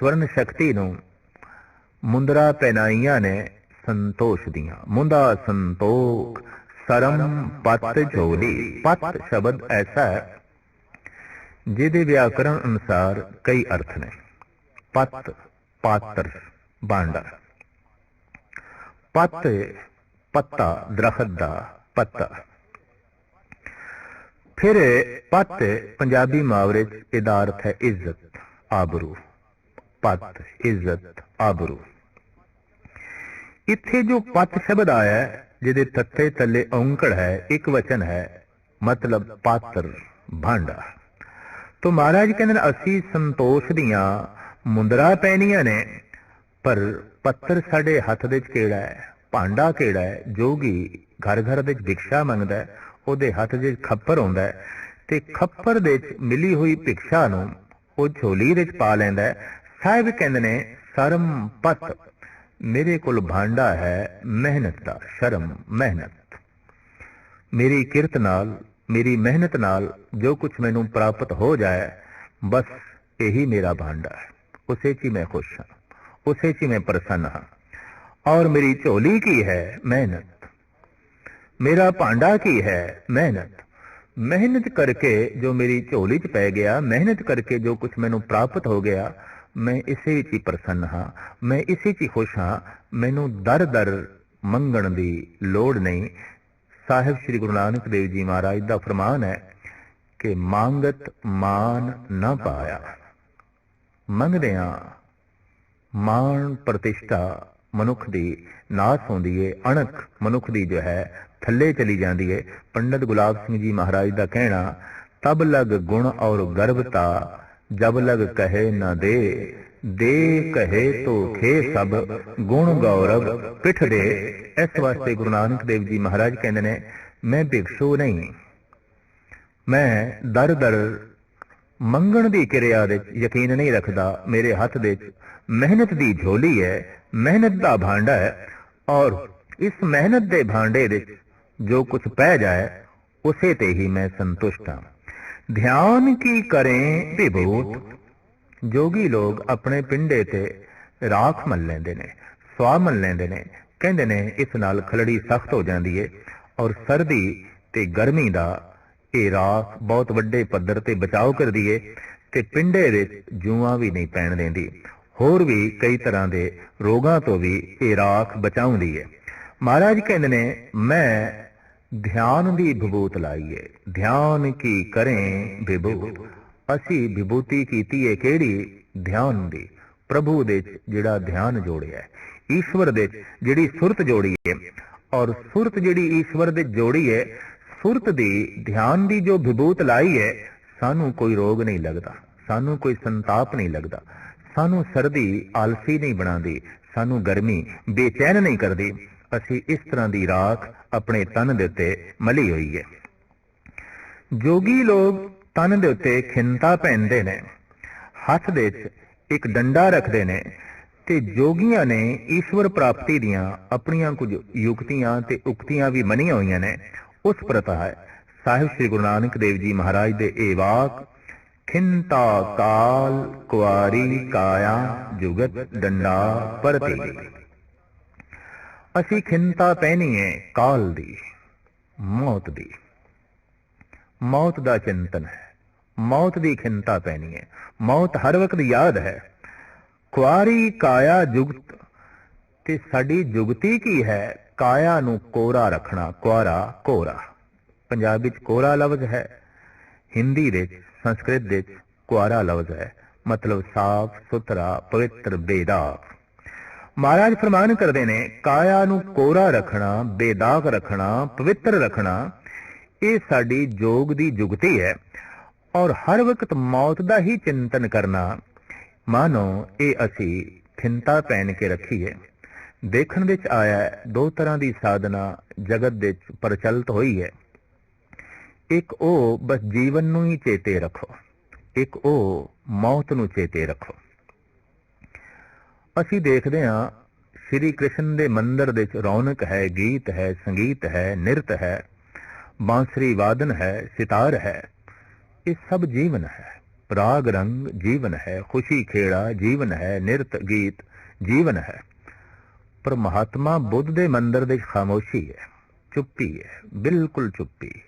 ਸਵਰਨ ਸ਼ਕਤੀ ਨੂੰ, ਮੁੰਦਰਾ ਪਹਿਨਾਈਆਂ ਨੇ ਸੰਤੋਸ਼ ਦੀਆਂ। ਮੁੰਦਾ ਸੰਤੋਖ ਸਰਮ ਪਤ ਝੋਲੀ ਪਤ ਸ਼ਬਦ ਐਸਾ ਹੈ ਜਿਹਦੇ ਵਿਆਕਰਣ ਅਨੁਸਾਰ ਕਈ ਅਰਥ ਨੇ। ਪਤ ਪਾਤਰ ਬਾਂਡਾ। ਪਤ ਪੱਤਾ ਦਰਖਤ ਦਾ ਪੱਤਾ। ਫਿਰ ਪਤ ਪੰਜਾਬੀ ਮੁਹਾਵਰੇ ਚ ਇਹਦਾ ਅਰਥ ਹੈ ਇੱਜ਼ਤ ਆਬਰੂ। ਪਤ ਇੱਜ਼ਤ ਆਬਰੂ। ਇੱਥੇ ਜੋ ਪਤ ਸ਼ਬਦ ਆਇਆ ਹੈ, ਜਿਹਦੇ ਤੱਤੇ ਥੱਲੇ ਔਂਕੜ ਹੈ, ਇੱਕ ਵਚਨ ਹੈ, ਮਤਲਬ ਪਾਤਰ, ਭਾਂਡਾ। ਤੋ ਮਹਾਰਾਜ ਕਹਿੰਦੇ ਅਸੀਂ ਸੰਤੋਸ਼ ਦੀਆਂ ਮੁੰਦਰਾ ਪੈਣੀਆਂ ਨੇ, ਪਰ ਪੱਤਰ ਸਾਡੇ ਹੱਥ ਦੇ ਵਿੱਚ ਕਿਹੜਾ ਹੈ? ਭਾਂਡਾ ਕਿਹੜਾ ਹੈ? ਜੋਗੀ ਘਰ ਘਰ ਵਿੱਚ ਭਿਕਸ਼ਾ ਮੰਗਦਾ ਹੈ, ਉਹਦੇ ਹੱਥ 'ਚ ਖੱਪਰ ਹੁੰਦਾ ਹੈ, ਤੇ ਖੱਪਰ ਦੇ ਵਿੱਚ ਮਿਲੀ ਹੋਈ ਭਿਕਸ਼ਾ ਨੂੰ ਉਹ ਝੋਲੀ ਵਿੱਚ ਪਾ ਲੈਂਦਾ ਸਾਹਿਬ ਕਹਿੰਦੇ ਨੇ ਸ਼ਰਮ ਪਤ ਮੇਰੇ ਕੋਲ ਭਾਂਡਾ ਹੈ, ਮਿਹਨਤ ਦਾ, ਸ਼ਰਮ, ਮਿਹਨਤ। ਮੇਰੀ ਕਿਰਤ ਨਾਲ, ਮੇਰੀ ਮਿਹਨਤ ਨਾਲ ਜੋ ਕੁਝ ਮੈਨੂੰ ਪ੍ਰਾਪਤ ਹੋ ਜਾਏ, ਬਸ ਇਹੀ ਮੇਰਾ ਭਾਂਡਾ ਹੈ। ਉਸੇ 'ਚ ਮੈਂ ਖੁਸ਼ ਹਾਂ, ਉਸੇ 'ਚ ਮੈਂ ਪ੍ਰਸੰਨ ਹਾਂ। ਔਰ ਮੇਰੀ ਝੋਲੀ ਕੀ ਹੈ? ਮਿਹਨਤ। ਮੇਰਾ ਭਾਂਡਾ ਕੀ ਹੈ? ਮਿਹਨਤ। ਮਿਹਨਤ ਕਰਕੇ ਜੋ ਮੇਰੀ ਝੋਲੀ 'ਚ ਪੈ ਗਿਆ, ਮਿਹਨਤ ਕਰਕੇ ਜੋ ਕੁਝ ਮੈਨੂੰ ਪ੍ਰਾਪਤ ਹੋ ਗਿਆ ਮੈਂ ਇਸੇ ਵਿੱਚ ਹੀ ਪ੍ਰਸੰਨ ਹਾਂ। ਮੈਂ ਇਸੇ 'ਚ ਹੀ ਖੁਸ਼ ਹਾਂ। ਮੈਨੂੰ ਦਰ ਦਰ ਮੰਗਣ ਦੀ ਲੋੜ ਨਹੀਂ। ਸਾਹਿਬ ਸ੍ਰੀ ਗੁਰੂ ਨਾਨਕ ਦੇਵ ਜੀ ਮਹਾਰਾਜ ਦਾ ਫਰਮਾਨ ਹੈ ਕਿ ਮੰਗਤ ਮਾਨ ਨਾ ਪਾਇਆ। ਮੰਗਦਿਆਂ ਮਾਨ ਪ੍ਰਤਿਸ਼ਠਾ ਮਨੁੱਖ ਦੀ ਨਾਸ ਹੁੰਦੀ ਏ, ਅਣਖ ਮਨੁੱਖ ਦੀ ਜੋ ਹੈ, ਥੱਲੇ ਚਲੀ ਜਾਂਦੀ ਏ। ਪੰਡਤ ਗੁਲਾਬ ਸਿੰਘ ਜੀ ਮਹਾਰਾਜ ਦਾ ਕਹਿਣਾ, ਤਬ ਲਗ ਗੁਣ ਔਰ ਗਰਵਤਾ ਜਬ ਲਗ ਕਹੇ ਨਾ ਦੇ ਦੇ ਕਹੇ ਤੋ ਸਭ, ਗੁਣ ਗੌਰਵ ਪਿਠ ਦੇ। ਇਸ ਵਾਸਤੇ ਗੁਰੂ ਨਾਨਕ ਦੇਵ ਜੀ ਮਹਾਰਾਜ ਕਹਿੰਦੇ ਨੇ, ਮੈਂ ਭਿਕਸ਼ੂ ਨਹੀਂ। ਮੈਂ ਦਰ ਦਰ ਮੰਗਣ ਦੀ ਕਿਰਿਆ ਵਿੱਚ ਯਕੀਨ ਨਹੀਂ ਰੱਖਦਾ। ਮੇਰੇ ਹੱਥ ਦੇ ਮਿਹਨਤ ਦੀ ਝੋਲੀ ਹੈ, ਮਿਹਨਤ ਦਾ ਭਾਂਡਾ ਹੈ। ਔਰ ਇਸ ਮਿਹਨਤ ਦੇ ਭਾਂਡੇ ਵਿੱਚ ਜੋ ਕੁਝ ਪੈ ਜਾਏ, ਉਸੇ ਤੇ ਹੀ ਮੈਂ ਸੰਤੁਸ਼ਟ ਹਾਂ। ਧਿਆਨ ਕੀ ਕਰੇ ਵਿਭੂਤ? ਜੋਗੀ ਲੋਕ ਆਪਣੇ ਪਿੰਡੇ ਤੇ ਰਾਖ ਮੰਨ ਲੈਂਦੇ ਨੇ ਸਵਾ ਮੰਨ ਲੈਂਦੇ ਨੇ। ਕਹਿੰਦੇ ਨੇ, ਇਸ ਨਾਲ ਖਲੜੀ ਸਖਤ ਹੋ ਜਾਂਦੀ ਏ ਔਰ ਸਰਦੀ ਤੇ ਗਰਮੀ ਦਾ ਇਹ ਰਾਖ ਬਹੁਤ ਵੱਡੇ ਪੱਧਰ ਤੇ ਬਚਾਓ ਕਰਦੀ ਏ ਤੇ ਪਿੰਡੇ ਵਿੱਚ ਜੂਆਂ ਵੀ ਨਹੀਂ ਪੈਣ ਦਿੰਦੀ। ਹੋਰ ਵੀ ਕਈ ਤਰ੍ਹਾਂ ਦੇ ਰੋਗਾਂ ਤੋਂ ਵੀ ਇਹ ਰਾਖ ਬਚਾਉਂਦੀ ਏ। ਮਹਾਰਾਜ ਕਹਿੰਦੇ ਨੇ, ਮੈਂ ਧਿਆਨ ਦੀ ਵਿਭੂਤ ਲਾਈਏ। ਧਿਆਨ ਕੀ ਕਰੇ ਵਿਭੂਤ ਅਸੀਂ ਵਿਭੂਤੀ ਕੀਤੀ ਹੈ ਕਿਹੜੀ? ਧਿਆਨ ਦੀ। ਪ੍ਰਭੂ ਦੇ ਜਿਹੜਾ ਧਿਆਨ ਜੋੜਿਆ। ਹੈ ਈਸ਼ਵਰ ਦੇ ਜਿਹੜੀ ਸੁਰਤ ਜੋੜੀ ਹੈ ਔਰ ਸੁਰਤ ਜਿਹੜੀ ਈਸ਼ਵਰ ਦੇ ਜੋੜੀ ਹੈ ਸੁਰਤ ਦੀ ਧਿਆਨ ਦੀ ਜੋ ਵਿਭੂਤ ਲਾਈ ਹੈ ਸਾਨੂੰ ਕੋਈ ਰੋਗ ਨਹੀਂ ਲੱਗਦਾ। ਸਾਨੂੰ ਕੋਈ ਸੰਤਾਪ ਨਹੀਂ ਲੱਗਦਾ। ਸਾਨੂੰ ਸਰਦੀ ਆਲਸੀ ਨਹੀਂ ਬਣਾਉਂਦੀ। ਸਾਨੂੰ ਗਰਮੀ ਬੇਚੈਨ ਨਹੀਂ ਕਰਦੀ। ਅਸੀਂ ਇਸ ਤਰ੍ਹਾਂ ਦੀ ਰਾਖ ਆਪਣੇ ਤਨ ਦੇ ਉੱਤੇ ਮਲੀ ਹੋਈ ਹੈ। ਜੋਗੀ ਲੋਕ ਤਨ ਦੇ ਉੱਤੇ ਖਿੰਤਾ ਪਹਿਨਦੇ ਨੇ। ਹੱਥ ਦੇ ਵਿੱਚ ਇੱਕ ਡੰਡਾ ਰੱਖਦੇ ਨੇ ਤੇ ਜੋਗੀਆਂ ਨੇ ਈਸ਼ਵਰ ਪ੍ਰਾਪਤੀ ਦੀਆਂ ਆਪਣੀਆਂ ਕੁਝ ਯੁਕਤੀਆਂ ਤੇ ਉਕਤੀਆਂ ਵੀ ਮੰਨੀਆਂ ਹੋਈਆਂ ਨੇ। ਉਸ ਪ੍ਰਤਾ ਹੈ, ਸਾਹਿਬ ਸ੍ਰੀ ਗੁਰੂ ਨਾਨਕ ਦੇਵ ਜੀ ਮਹਾਰਾਜ ਦੇ ਇਹ ਵਾਕ ਖਿੰਤਾ ਕਾਲ ਕੁਆਰੀ ਕਾਇਆ ਜੁਗਤ ਡੰਡਾ ਪਰਤੀ ਅਸੀਂ ਖਿੰਤਾ ਪਹਿਨੀ ਹੈ ਕਾਲ ਦੀ, ਮੌਤ ਦੀ। ਮੌਤ ਦਾ ਚਿੰਤਨ ਹੈ, ਮੌਤ ਦੀ ਖਿੰਤਾ ਪੈਣੀ ਹੈ। ਮੌਤ ਹਰ ਵਕਤ ਯਾਦ ਹੈ। ਕੁਆਰੀ ਕਾਇਆ ਜੁਗਤ, ਤੇ ਸਾਡੀ ਜੁਗਤੀ ਕੀ ਹੈ? ਕਾਇਆ ਨੂੰ ਕੋਰਾ ਰੱਖਣਾ, ਕੁਆਰਾ, ਕੋਰਾ। ਪੰਜਾਬੀ ਵਿੱਚ ਕੋਰਾ ਲਫ਼ਜ਼ ਹੈ, ਹਿੰਦੀ ਵਿੱਚ, ਸੰਸਕ੍ਰਿਤ ਵਿੱਚ ਕੁਆਰਾ ਲਫ਼ਜ਼ ਹੈ। ਮਤਲਬ ਸਾਫ਼, ਸੁਥਰਾ, ਪਵਿੱਤਰ ਬੇਦਾਗ ਮਹਾਰਾਜ ਫਰਮਾਨ ਕਰਦੇ ਨੇ, ਕਾਇਆ ਨੂੰ ਕੋਰਾ ਰੱਖਣਾ, ਬੇਦਾਗ ਰੱਖਣਾ, ਪਵਿੱਤਰ ਰੱਖਣਾ, ਇਹ ਸਾਡੀ ਜੋਗ ਦੀ ਜੁਗਤੀ ਹੈ। ਔਰ ਹਰ ਵਕਤ ਮੌਤ ਦਾ ਹੀ ਚਿੰਤਨ ਕਰਨਾ। ਮਾਨੋ, ਇਹ ਅਸੀਂ ਖਿੰਤਾ ਪਹਿਨ ਕੇ ਰੱਖੀ ਹੈ ਦੇਖਣ ਵਿੱਚ ਆਇਆ ਦੋ ਤਰ੍ਹਾਂ ਦੀ ਸਾਧਨਾ ਜਗਤ ਵਿੱਚ ਪ੍ਰਚਲਿਤ ਹੋਈ ਹੈ। ਇੱਕ ਉਹ ਬਸ ਜੀਵਨ ਨੂੰ ਹੀ ਚੇਤੇ ਰੱਖੋ। ਇੱਕ ਉਹ ਮੌਤ ਨੂੰ ਚੇਤੇ ਰੱਖੋ। ਅਸੀਂ ਦੇਖਦੇ ਹਾਂ, ਸ਼੍ਰੀ ਕ੍ਰਿਸ਼ਨ ਦੇ ਮੰਦਰ ਦੇ ਵਿੱਚ ਰੌਣਕ ਹੈ, ਗੀਤ ਹੈ, ਸੰਗੀਤ ਹੈ, ਨਿਰਤ ਹੈ, ਬਾਂਸਰੀ ਵਾਦਨ ਹੈ, ਸਿਤਾਰ ਹੈ। ਇਹ ਸਭ ਜੀਵਨ ਹੈ। ਰਾਗ ਰੰਗ ਜੀਵਨ ਹੈ, ਖੁਸ਼ੀ ਖੇੜਾ ਜੀਵਨ ਹੈ, ਨਿਰਤ ਗੀਤ ਜੀਵਨ ਹੈ। ਪਰ ਮਹਾਤਮਾ ਬੁੱਧ ਦੇ ਮੰਦਰ ਦੇ ਖਾਮੋਸ਼ੀ ਹੈ, ਚੁੱਪੀ ਹੈ, ਬਿਲਕੁਲ ਚੁੱਪੀ,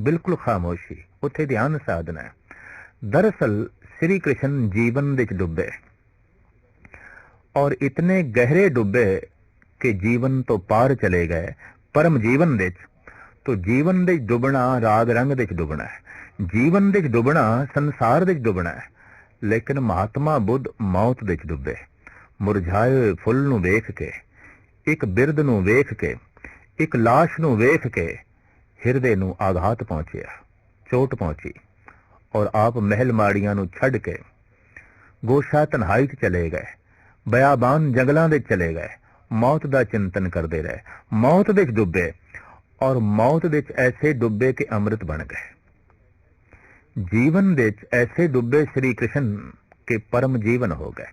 ਬਿਲਕੁਲ ਖਾਮੋਸ਼ੀ, ਉੱਥੇ ਧਿਆਨ ਸਾਧਨਾ ਹੈ। ਦਰਅਸਲ, ਸ੍ਰੀ ਕ੍ਰਿਸ਼ਨ ਜੀਵਨ ਵਿੱਚ ਡੁੱਬੇ। ਔਰ ਇਤਨੇ ਗਹਿਰੇ ਡੁੱਬੇ ਕਿ ਜੀਵਨ ਤੋਂ ਪਾਰ ਚਲੇ ਗਏ। ਪਰਮ ਜੀਵਨ ਵਿੱਚ, ਤੋ ਜੀਵਨ ਦੇ ਡੁੱਬਣਾ ਰਾਗ ਰੰਗ ਦੇ ਡੁੱਬਣਾ ਹੈ। ਜੀਵਨ ਦੇ ਡੁੱਬਣਾ ਸੰਸਾਰ ਦੇ ਡੁੱਬਣਾ ਹੈ। ਲੇਕਿਨ ਮਹਾਤਮਾ ਬੁੱਧ ਮੌਤ ਦੇ ਡੁੱਬੇ। ਮੁਰਝਾਏ ਹੋਏ ਫੁੱਲ ਨੂੰ ਵੇਖ ਕੇ, ਇੱਕ ਬਿਰਦ ਨੂੰ ਵੇਖ ਕੇ, ਇੱਕ ਲਾਸ਼ ਨੂੰ ਵੇਖ ਕੇ ਹਿਰਦੇ ਨੂੰ ਆਘਾਤ ਪਹੁੰਚਿਆ, ਚੋਟ ਪਹੁੰਚੀ ਔਰ ਆਪ ਮਹਿਲ ਮਾੜੀਆਂ ਨੂੰ ਛੱਡ ਕੇ ਗੋਸ਼ਾ ਤਨਹਾਈ 'ਚ ਚਲੇ ਗਏ। ਬਿਆਬਾਨ ਜੰਗਲਾਂ ਦੇ ਚਲੇ ਗਏ। ਮੌਤ ਦਾ ਚਿੰਤਨ ਕਰਦੇ ਰਹੇ। ਮੌਤ ਵਿੱਚ ਡੁੱਬੇ ਔਰ ਮੌਤ ਵਿੱਚ ਐਸੇ ਡੁੱਬੇ ਕਿ ਅੰਮ੍ਰਿਤ ਬਣ ਗਏ। ਜੀਵਨ ਵਿੱਚ ਐਸੇ ਡੁੱਬੇ ਸ੍ਰੀ ਕ੍ਰਿਸ਼ਨ ਕੇ ਪਰਮ ਜੀਵਨ ਹੋ ਗਏ।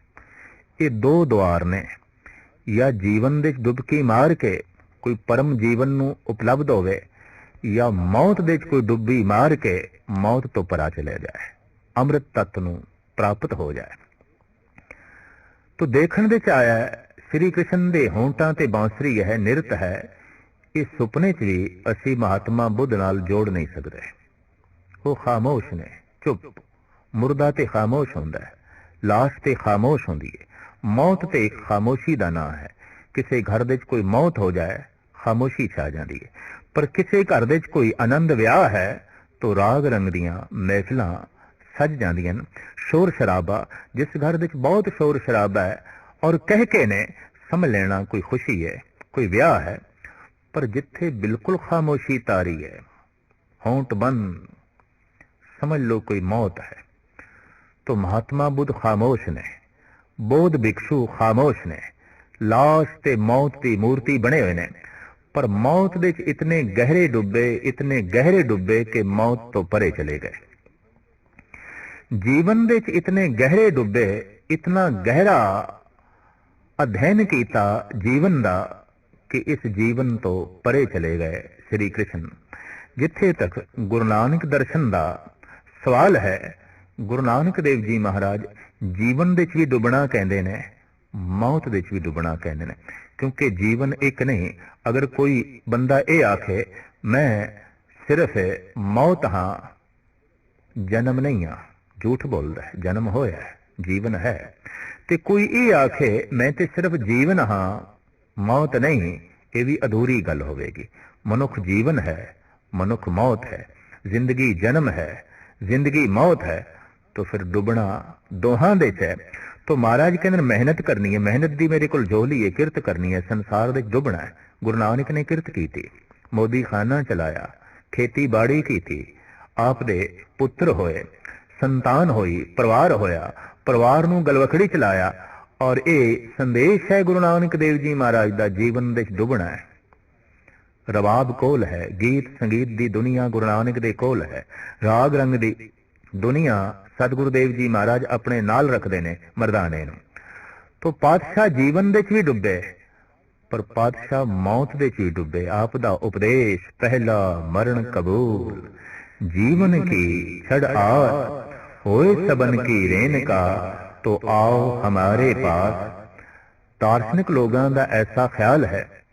ਇਹ ਦੋ ਦੁਆਰ ਨੇ। ਜਾਂ ਜੀਵਨ ਦੇ ਵਿੱਚ ਡੁਬਕੀ ਮਾਰ ਕੇ ਕੋਈ ਪਰਮ ਜੀਵਨ ਨੂੰ ਉਪਲਬਧ ਹੋਵੇ ਜਾਂ ਮੌਤ ਦੇ ਵਿੱਚ ਕੋਈ ਡੁੱਬੀ ਮਾਰ ਕੇ ਮੌਤ ਤੋਂ ਪਰਾ ਚਲੇ ਜਾਏ। ਅੰਮ੍ਰਿਤ ਤਤ ਨੂੰ ਪ੍ਰਾਪਤ ਹੋ ਜਾਏ। ਤੋ ਦੇਖਣ ਦੇ ਆਇਆ ਸ੍ਰੀ ਕ੍ਰਿਸ਼ਨ ਦੇ ਹੋਂਟਾਂ ਤੇ ਬਾਂਸਰੀ ਹੈ ਨਿਰਤ ਹੈ, ਇਸ ਸੁਪਨੇ 'ਚ ਵੀ ਅਸੀਂ ਮਹਾਤਮਾ ਬੁੱਧ ਨਾਲ ਜੋੜ ਨਹੀਂ ਸਕਦੇ। ਉਹ ਖਾਮੋਸ਼ ਨੇ, ਚੁੱਪ। ਮੁਰਦਾ ਤੇ ਖਾਮੋਸ਼ ਹੁੰਦਾ ਹੈ, ਲਾਸ਼ ਤੇ ਖਾਮੋਸ਼ ਹੁੰਦੀ ਹੈ। ਮੌਤ ਤੇ ਖਾਮੋਸ਼ੀ ਦਾ ਨਾਂ ਹੈ। ਕਿਸੇ ਘਰ ਦੇ ਵਿੱਚ ਕੋਈ ਮੌਤ ਹੋ ਜਾਏ, ਖਾਮੋਸ਼ੀ ਛਾ ਜਾਂਦੀ ਹੈ। ਪਰ ਕਿਸੇ ਘਰ ਦੇ ਵਿੱਚ ਕੋਈ ਆਨੰਦ ਵਿਆਹ ਹੈ, ਤਾਂ ਰਾਗ ਰੰਗ ਦੀਆਂ ਮਹਿਫਿਲਾਂ ਸੱਜ ਜਾਂਦੀਆਂ ਨੇ ਸ਼ੋਰ ਸ਼ਰਾਬਾ ਜਿਸ ਘਰ ਵਿੱਚ ਬਹੁਤ ਸ਼ੋਰ ਸ਼ਰਾਬਾ ਹੈ ਔਰ ਕਹਿ ਕੇ ਨੇ ਸਮਝ ਲੈਣਾ ਕੋਈ ਖੁਸ਼ੀ ਹੈ ਕੋਈ ਵਿਆਹ ਹੈ ਪਰ ਜਿੱਥੇ ਬਿਲਕੁਲ ਖਾਮੋਸ਼ੀ ਤਾਰੀ ਹੈ ہونٹ بند، سمجھ لو کوئی موت ہے۔ تو مہاتما بدھ خاموش نے، بودھ بکشو خاموش نے، لاش تے موت دی مورتی بنے ہوئے نے۔ پر موت دے اتنے گہرے ڈبے، اتنے گہرے ڈبے کہ موت تو پرے چلے گئے۔ ਜੀਵਨ ਦੇ ਵਿੱਚ ਇਤਨੇ ਗਹਿਰੇ ਡੁੱਬੇ, ਇਤਨਾ ਗਹਿਰਾ ਅਧਿਐਨ ਕੀਤਾ ਜੀਵਨ ਦਾ ਕਿ ਇਸ ਜੀਵਨ ਤੋਂ ਪਰੇ ਚਲੇ ਗਏ ਸ੍ਰੀ ਕ੍ਰਿਸ਼ਨ। ਜਿੱਥੇ ਤੱਕ ਗੁਰੂ ਨਾਨਕ ਦਰਸ਼ਨ ਦਾ ਸਵਾਲ ਹੈ, ਗੁਰੂ ਨਾਨਕ ਦੇਵ ਜੀ ਮਹਾਰਾਜ ਜੀਵਨ ਵਿੱਚ ਵੀ ਡੁੱਬਣਾ ਕਹਿੰਦੇ ਨੇ, ਮੌਤ ਵਿੱਚ ਵੀ ਡੁੱਬਣਾ ਕਹਿੰਦੇ ਨੇ। ਕਿਉਂਕਿ ਜੀਵਨ ਇੱਕ ਨਹੀਂ, ਅਗਰ ਕੋਈ ਬੰਦਾ ਇਹ ਆਖੇ, ਮੈਂ ਸਿਰਫ ਮੌਤ ਹਾਂ, ਜਨਮ ਨਹੀਂ ਆ ਝੂਠ ਬੋਲਦਾ ਹੈ, ਜਨਮ ਹੋਇਆ ਹੈ, ਜੀਵਨ ਹੈ। ਤੇ ਕੋਈ ਇਹ ਆਖੇ, ਮੈਂ ਤੇ ਸਿਰਫ ਜੀਵਨ ਹਾਂ, ਮੌਤ ਨਹੀਂ, ਇਹ ਵੀ ਅਧੂਰੀ ਗੱਲ ਹੋਵੇਗੀ। ਮਨੁੱਖ ਜੀਵਨ ਹੈ, ਮਨੁੱਖ ਮੌਤ ਹੈ, ਜ਼ਿੰਦਗੀ ਜਨਮ ਹੈ, ਜ਼ਿੰਦਗੀ ਮੌਤ ਹੈ, ਤਾਂ ਫਿਰ ਡੁੱਬਣਾ ਦੋਹਾਂ ਦੇ ਚ ਹੈ। ਤਾਂ ਮਹਾਰਾਜ ਕਹਿੰਦੇ ਮਿਹਨਤ ਕਰਨੀ ਹੈ, ਮਿਹਨਤ ਦੀ ਮੇਰੇ ਕੋਲ ਜੋਲੀ ਹੈ, ਕਿਰਤ ਕਰਨੀ ਹੈ, ਸੰਸਾਰ ਦੇ ਡੁੱਬਣਾ ਹੈ। ਗੁਰੂ ਨਾਨਕ ਨੇ ਕਿਰਤ ਕੀਤੀ ਮੋਦੀ ਖਾਨਾ ਚਲਾਇਆ, ਖੇਤੀਬਾੜੀ ਕੀਤੀ, ਆਪ ਦੇ ਪੁੱਤਰ ਹੋਏ। ਸੰਤਾਨ ਹੋਈ, ਪਰਿਵਾਰ ਹੋਇਆ, ਪਰਿਵਾਰ ਨੂੰ ਗਲਵਖੜੀ ਚਲਾਇਆ ਔਰ ਇਹ ਸੰਦੇਸ਼ ਹੈ ਗੁਰੂ ਨਾਨਕ ਦੇਵ ਜੀ ਮਹਾਰਾਜ ਦਾ ਜੀਵਨ ਵਿੱਚ ਡੁੱਬਣਾ ਹੈ। ਰਵਾਬ ਕੋਲ ਹੈ, ਗੀਤ ਸੰਗੀਤ ਦੀ ਦੁਨੀਆ ਗੁਰੂ ਨਾਨਕ ਦੇ ਕੋਲ ਹੈ। ਰਾਗ ਰੰਗ ਦੀ ਦੁਨੀਆ ਸਤਿਗੁਰੂ ਦੇਵ ਜੀ ਮਹਾਰਾਜ ਆਪਣੇ ਨਾਲ ਰੱਖਦੇ ਨੇ ਮਰਦਾਨੇ ਨੂੰ। ਤੋਂ ਪਾਤਸ਼ਾਹ ਜੀਵਨ ਦੇ ਚ ਵੀ ਡੁੱਬੇ, ਪਰ ਪਾਤਸ਼ਾਹ ਮੌਤ ਦੇ ਚ ਵੀ ਡੁੱਬੇ। ਆਪ ਦਾ ਉਪਦੇਸ਼, ਪਹਿਲਾ ਮਰਨ ਕਬੂਲ। ਜੀਵਨ ਕੀ ਛੜ ਆਸ ਹੋਏ ਸਬਨ ਕੀ ਰੇਨਕਾ ਤੋ ਆਓ ਹਮਾਰੇ ਪਾਸ। ਦਾਰਸ਼ਨਿਕ ਲੋਕਾਂ ਦਾ ਐਸਾ ਖਿਆਲ ਹੈ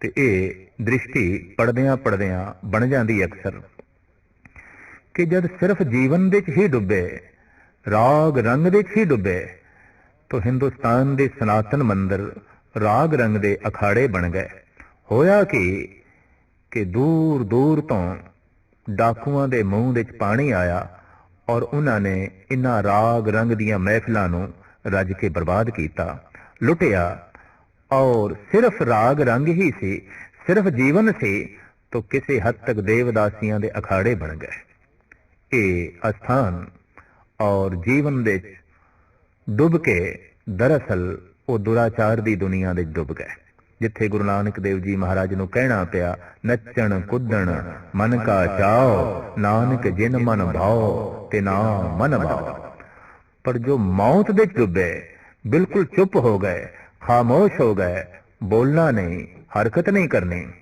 ਤੇ ਇਹ ਦ੍ਰਿਸ਼ਟੀ ਪੜਦਿਆਂ ਪੜਦਿਆਂ ਬਣ ਜਾਂਦੀ ਅਕਸਰ। ਕਿ ਜਦ ਸਿਰਫ ਜੀਵਨ ਦੇ ਚ ਹੀ ਡੁੱਬੇ, ਰਾਗ ਰੰਗ ਦੇ ਚ ਹੀ ਡੁੱਬੇ, ਤਾਂ ਹਿੰਦੁਸਤਾਨ ਦੇ ਸਨਾਤਨ ਮੰਦਰ ਰਾਗ ਰੰਗ ਦੇ ਅਖਾੜੇ ਬਣ ਗਏ। ਹੋਇਆ ਕਿ ਕਿ ਦੂਰ ਦੂਰ ਤੋਂ ਡਾਕੂਆਂ ਦੇ ਮੂੰਹ ਵਿੱਚ ਪਾਣੀ ਆਇਆ ਔਰ ਉਹਨਾਂ ਨੇ ਇਨ੍ਹਾਂ ਰਾਗ ਰੰਗ ਦੀਆਂ ਮਹਿਫਲਾਂ ਨੂੰ ਰੱਜ ਕੇ ਬਰਬਾਦ ਕੀਤਾ। ਲੁੱਟਿਆ। ਔਰ ਸਿਰਫ ਰਾਗ ਰੰਗ ਹੀ ਸੀ, ਸਿਰਫ ਜੀਵਨ ਸੀ, ਤੋ ਕਿਸੇ ਹੱਦ ਤੱਕ ਦੇਵਦਾਸੀਆਂ ਦੇ ਅਖਾੜੇ ਬਣ ਗਏ। ਇਹ ਅਸਥਾਨ ਔਰ ਜੀਵਨ ਦੇ ਡੁੱਬ ਕੇ ਦਰਅਸਲ ਉਹ ਦੁਰਾਚਾਰ ਦੀ ਦੁਨੀਆ ਦੇ ਡੁੱਬ ਗਏ। ਜਿੱਥੇ ਗੁਰੂ ਨਾਨਕ ਦੇਵ ਜੀ ਮਹਾਰਾਜ ਨੂੰ ਕਹਿਣਾ ਪਿਆ, ਨੱਚਣ, ਕੁੱਦਣ, ਮਨ ਕਾ ਚਾਓ, ਨਾਨਕ ਜਿਨ ਮਨ ਭਾਓ, ਤੇ ਨਾ ਮਨ ਭਾਓ। ਪਰ ਜੋ ਮੌਤ ਦੇ ਡੁੱਬੇ ਬਿਲਕੁਲ ਚੁੱਪ ਹੋ ਗਏ, ਖਾਮੋਸ਼ ਹੋ ਗਏ, ਬੋਲਣਾ ਨਹੀਂ, ਹਰਕਤ ਨਹੀਂ ਕਰਨੀ।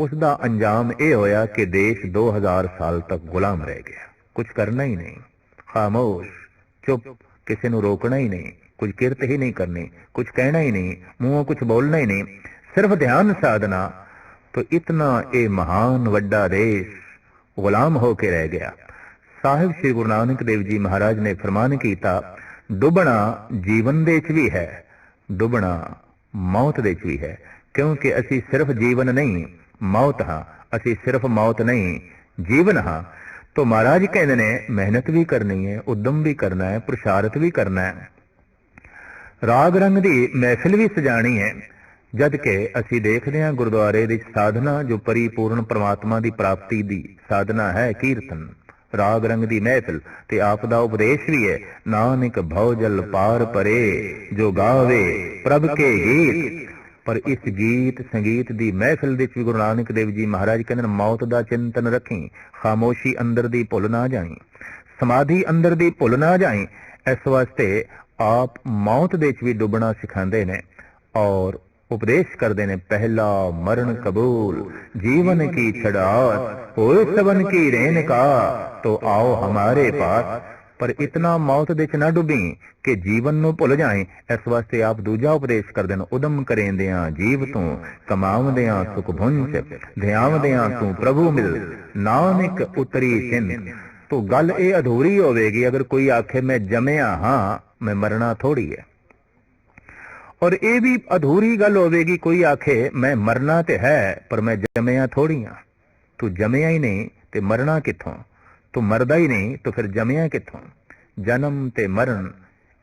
ਉਸ ਦਾ ਅੰਜਾਮ ਇਹ ਹੋਇਆ ਕਿ ਦੇਸ਼ 2000 ਸਾਲ ਤੱਕ ਗੁਲਾਮ ਰਹਿ ਗਿਆ। ਕੁਝ ਕਰਨਾ ਹੀ ਨਹੀਂ। ਖਾਮੋਸ਼, ਚੁੱਪ। ਕਿਸੇ ਨੂੰ ਰੋਕਣਾ ਹੀ ਨਹੀਂ, ਕੁਝ ਕਿਰਤ ਹੀ ਨਹੀਂ ਕਰਨੀ, ਕੁਝ ਕਹਿਣਾ ਹੀ ਨਹੀਂ, ਮੂੰਹੋਂ ਕੁਝ ਬੋਲਣਾ ਹੀ ਨਹੀਂ, ਸਿਰਫ ਧਿਆਨ ਸਾਧਨਾ, ਤੋ ਇਤਨਾ ਇਹ ਮਹਾਨ ਵੱਡਾ ਰੇਸ ਗੁਲਾਮ ਹੋ ਕੇ ਰਹਿ ਗਿਆ। ਸਾਹਿਬ ਸ੍ਰੀ ਗੁਰੂ ਨਾਨਕ ਦੇਵ ਜੀ ਮਹਾਰਾਜ ਨੇ ਫਰਮਾਨ ਕੀਤਾ ਡੁੱਬਣਾ ਜੀਵਨ ਦੇ ਵਿੱਚ ਵੀ ਹੈ ਡੁੱਬਣਾ ਮੌਤ ਦੇ ਵਿੱਚ ਵੀ ਹੈ, ਕਿਉਂਕਿ ਅਸੀਂ ਸਿਰਫ ਜੀਵਨ ਨਹੀਂ, ਮੌਤ ਹਾਂ, ਅਸੀਂ ਸਿਰਫ ਮੌਤ ਨਹੀਂ, ਜੀਵਨ ਹਾਂ। ਤੋ ਮਹਾਰਾਜ ਕਹਿੰਦੇ ਨੇ, ਮਿਹਨਤ ਵੀ ਕਰਨੀ ਹੈ, ਉਦਮ ਵੀ ਕਰਨਾ ਹੈ, ਪ੍ਰਸ਼ਾਰਤ ਵੀ ਕਰਨਾ ਹੈ। ਰਾਗ ਰੰਗ ਦੀ ਮਹਿਫਿਲ ਵੀ ਸਜਾਣੀ ਹੈ, ਜਦ ਕਿ ਅਸੀਂ ਦੇਖਦੇ ਹਾਂ ਗੁਰਦੁਆਰੇ ਦੀ ਸਾਧਨਾ ਜੋ ਪਰਿਪੂਰਨ ਪ੍ਰਮਾਤਮਾ ਦੀ ਪ੍ਰਾਪਤੀ ਦੀ ਸਾਧਨਾ ਹੈ, ਕੀਰਤਨ। ਰਾਗ ਰੰਗ ਦੀ ਮਹਿਫਿਲ ਤੇ ਆਪ ਦਾ ਉਪਦੇਸ਼ ਵੀ ਹੈ, ਨਾਨਕ ਭਉ ਜਲ ਪਾਰ ਪਰੇ, ਜੋ ਗਾਵੇ ਪ੍ਰਭ ਕੇ ਹੀ ਪਰ ਇਸ ਗੀਤ, ਸੰਗੀਤ ਦੀ ਮਹਿਫਿਲ ਦੇ ਵਿੱਚ ਗੁਰੂ ਨਾਨਕ ਦੇਵ ਜੀ ਮਹਾਰਾਜ ਕਹਿੰਦੇ ਮੌਤ ਦਾ ਚਿੰਤਨ ਰੱਖੀ, ਖਾਮੋਸ਼ੀ ਅੰਦਰ ਦੀ ਭੁੱਲ ਨਾ ਜਾਈ, ਸਮਾਧੀ ਅੰਦਰ ਦੀ ਭੁੱਲ ਨਾ ਜਾਈ, ਇਸ ਵਾਸਤੇ ਆਪ ਮੌਤ ਦੇ ਵਿੱਚ ਵੀ ਡੁੱਬਣਾ ਸਿਖਾਉਂਦੇ ਨੇ ਔਰ ਉਪਦੇਸ਼ ਕਰਦੇ ਨੇ, ਪਹਿਲਾ ਮਰਨ ਕਬੂਲ, ਜੀਵਨ ਕੀ ਛੜਾਤ ਹੋਏ ਸਵਨ ਕੀ ਰਹਿਨ ਕਾ ਤੋ ਆਓ ਹਮਾਰੇ ਪਾਸ। ਪਰ ਇਤਨਾ ਮੌਤ ਦੇ ਚ ਨਾ ਡੁੱਬੀ ਕਿ ਜੀਵਨ ਨੂੰ ਭੁੱਲ ਜਾਏ, ਇਸ ਵਾਸਤੇ ਆਪ ਦੂਜਾ ਉਪਦੇਸ਼ ਕਰਦੇ ਨੇ ਉਦਮ ਕਰੇਂਦਿਆਂ ਜੀਵ ਤੋਂ ਕਮਾਉਂਦਿਆਂ ਸੁਖ ਭੁੰਜ ਧਿਆਵਦਿਆਂ ਤੂੰ ਪ੍ਰਭੂ ਮਿਲ, ਨਾਨਕ ਉਤਰੀ ਸਿੰਨ ਤੋ ਗੱਲ ਇਹ ਅਧੂਰੀ ਹੋਵੇਗੀ, ਅਗਰ ਕੋਈ ਆਖੇ ਮੈਂ ਜਮਿਆ ਹਾਂ, ਮੈਂ ਮਰਨਾ ਥੋੜੀ ਹੈ। ਔਰ ਇਹ ਵੀ ਅਧੂਰੀ ਗੱਲ ਹੋਵੇਗੀ, ਕੋਈ ਆਖੇ ਮੈਂ ਮਰਨਾ ਤੇ ਹੈ, ਪਰ ਮੈਂ ਜਮਿਆ ਥੋੜੀ ਹਾਂ। ਤੂੰ ਜਮਿਆ ਹੀ ਨਹੀਂ ਤੇ ਮਰਨਾ ਕਿੱਥੋਂ? ਤੂੰ ਮਰਦਾ ਹੀ ਨਹੀਂ, ਤੂੰ ਫਿਰ ਜੰਮਿਆ ਕਿੱਥੋਂ? ਜਨਮ ਤੇ ਮਰਨ,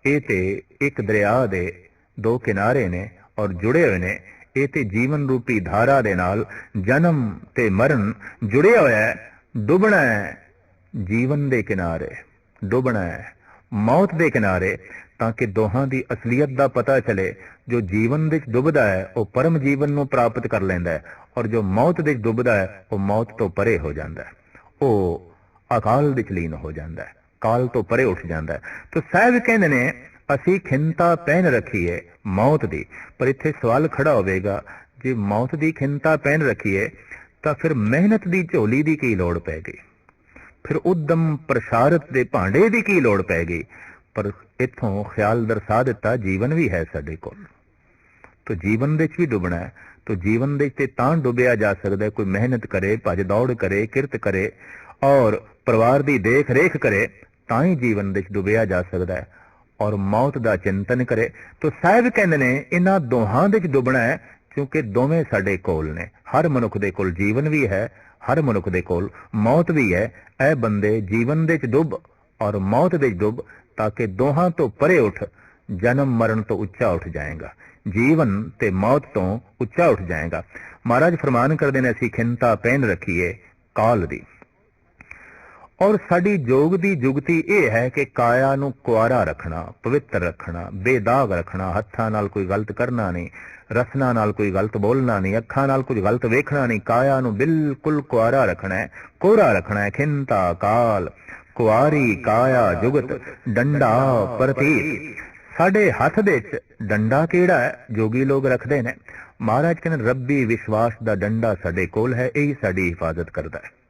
ਇਹ ਤੇ ਇੱਕ ਦਰਿਆ ਦੇ ਦੋ ਕਿਨਾਰੇ ਨੇ ਔਰ ਜੁੜੇ ਹੋਏ ਨੇ। ਇਹ ਤੇ ਜੀਵਨ ਰੂਪੀ ਧਾਰਾ ਦੇ ਨਾਲ ਜਨਮ ਤੇ ਮਰਨ ਜੁੜਿਆ ਹੋਇਆ ਹੈ। ਡੁੱਬਣਾ ਹੈ ਜੀਵਨ ਦੇ ਕਿਨਾਰੇ, ਡੁੱਬਣਾ ਹੈ ਮੌਤ ਦੇ ਕਿਨਾਰੇ, ਤਾਂ ਕਿ ਦੋਹਾਂ ਦੀ ਅਸਲੀਅਤ ਦਾ ਪਤਾ ਚਲੇ। ਜੋ ਜੀਵਨ ਵਿੱਚ ਡੁੱਬਦਾ ਹੈ, ਉਹ ਪਰਮ ਜੀਵਨ ਨੂੰ ਪ੍ਰਾਪਤ ਕਰ ਲੈਂਦਾ ਹੈ। ਔਰ ਜੋ ਮੌਤ ਵਿੱਚ ਡੁੱਬਦਾ ਹੈ, ਉਹ ਮੌਤ ਤੋਂ ਪਰੇ ਹੋ ਜਾਂਦਾ ਹੈ। ਉਹ ਅਕਾਲ ਵਿੱਚ ਲੀਨ ਹੋ ਜਾਂਦਾ ਹੈ ਕਾਲ ਤੋਂ ਪਰੇ ਉੱਠ ਜਾਂਦਾ ਹੈ। ਤਾਂ ਸਾਹਿਬ ਕਹਿੰਦੇ ਨੇ, ਅਸੀਂ ਖਿੰਤਾ ਪਹਿਨ ਰੱਖੀਏ ਮੌਤ ਦੀ, ਪਰ ਇੱਥੇ ਸਵਾਲ ਖੜਾ ਹੋਵੇਗਾ, ਜੇ ਮੌਤ ਦੀ ਖਿੰਤਾ ਪਹਿਨ ਰੱਖੀਏ ਤਾਂ ਫਿਰ ਮਿਹਨਤ ਦੀ ਝੋਲੀ ਦੀ ਕੀ ਲੋੜ ਪੈ ਗਈ? ਫਿਰ ਉਦਮ ਪ੍ਰਸ਼ਾਰਤ ਦੇ ਭਾਂਡੇ ਦੀ ਕੀ ਲੋੜ ਪੈ ਗਈ? ਪਰ ਇੱਥੋਂ ਖਿਆਲ ਦਰਸਾ ਦਿੱਤਾ, ਜੀਵਨ ਵੀ ਹੈ ਸਾਡੇ ਕੋਲ। ਤੋ ਜੀਵਨ ਦੇ ਵਿੱਚ ਵੀ ਡੁੱਬਣਾ ਹੈ, ਤੋ ਜੀਵਨ ਦੇ ਤੇ ਤਾਂ ਡੁੱਬਿਆ ਜਾ ਸਕਦਾ ਕੋਈ ਮਿਹਨਤ ਕਰੇ, ਭੱਜ ਦੌੜ ਕਰੇ, ਕਿਰਤ ਕਰੇ ਔਰ ਪਰਿਵਾਰ ਦੀ ਦੇਖ ਰੇਖ ਕਰੇ, ਤਾਂ ਹੀ ਜੀਵਨ ਵਿੱਚ ਡੁੱਬਿਆ ਜਾ ਸਕਦਾ ਹੈ। ਔਰ ਮੌਤ ਦਾ ਚਿੰਤਨ ਕਰੇ, ਤਾਂ ਸਾਹਿਬ ਕਹਿੰਦੇ ਨੇ, ਇਹਨਾਂ ਦੋਹਾਂ ਦੇ ਵਿੱਚ ਡੁੱਬਣਾ ਹੈ, ਕਿਉਂਕਿ ਦੋਵੇਂ ਸਾਡੇ ਕੋਲ ਨੇ। ਹਰ ਮਨੁੱਖ ਦੇ ਕੋਲ ਜੀਵਨ ਵੀ ਹੈ, ਹਰ ਮਨੁੱਖ ਦੇ ਕੋਲ ਮੌਤ ਵੀ ਹੈ। ਇਹ ਬੰਦੇ ਜੀਵਨ ਦੇ ਵਿੱਚ ਡੁੱਬ ਔਰ ਮੌਤ ਦੇ ਵਿੱਚ ਡੁੱਬ, ਤਾਂ ਕਿ ਦੋਹਾਂ ਤੋਂ ਪਰੇ ਉੱਠ, ਜਨਮ ਮਰਨ ਤੋਂ ਉੱਚਾ ਉੱਠ ਜਾਏਗਾ। ਜੀਵਨ ਤੇ ਮੌਤ ਤੋਂ ਉੱਚਾ ਉੱਠ ਜਾਏਗਾ। ਮਹਾਰਾਜ ਫਰਮਾਨ ਕਰਦੇ ਨੇ, ਅਸੀਂ ਖਿੰਤਾ ਪਹਿਨ ਰੱਖੀਏ ਕਾਲ ਦੀ। ਔਰ ਸਾਡੀ ਜੋਗ ਦੀ ਜੁਗਤੀ ਇਹ ਹੈ ਕਿ ਕਾਇਆ ਨੂੰ ਕੁਆਰਾ ਰੱਖਣਾ, ਪਵਿੱਤਰ ਰੱਖਣਾ, ਬੇਦਾਗ ਰੱਖਣਾ, ਹੱਥਾਂ ਨਾਲ ਕੋਈ ਗਲਤ ਕਰਨਾ ਨਹੀਂ, ਰਸਨਾ ਨਾਲ ਕੋਈ ਗਲਤ ਬੋਲਣਾ ਨਹੀਂ, ਅੱਖਾਂ ਨਾਲ ਕੁਝ ਗਲਤ ਵੇਖਣਾ ਨਹੀਂ, ਕਾਇਆ ਨੂੰ ਬਿਲਕੁਲ ਕੁਆਰਾ ਰੱਖਣਾ ਹੈ, ਕੋਰਾ ਰੱਖਣਾ ਹੈ, ਖਿੰਤਾ ਕਾਲ, ਕੁਆਰੀ ਕਾਇਆ ਜੁਗਤ, ਡੰਡਾ ਪ੍ਰਤੀਤ। ਸਾਡੇ ਹੱਥ ਦੇ ਵਿੱਚ ਡੰਡਾ ਕਿਹੜਾ ਹੈ? ਜੋਗੀ ਲੋਕ ਰੱਖਦੇ ਨੇ। ਮਹਾਰਾਜ ਕਹਿੰਦੇ ਰੱਬੀ ਵਿਸ਼ਵਾਸ ਦਾ ਡੰਡਾ ਸਾਡੇ ਕੋਲ ਹੈ, ਇਹ ਸਾਡੀ ਹਿਫਾਜ਼ਤ ਕਰਦਾ ਹੈ।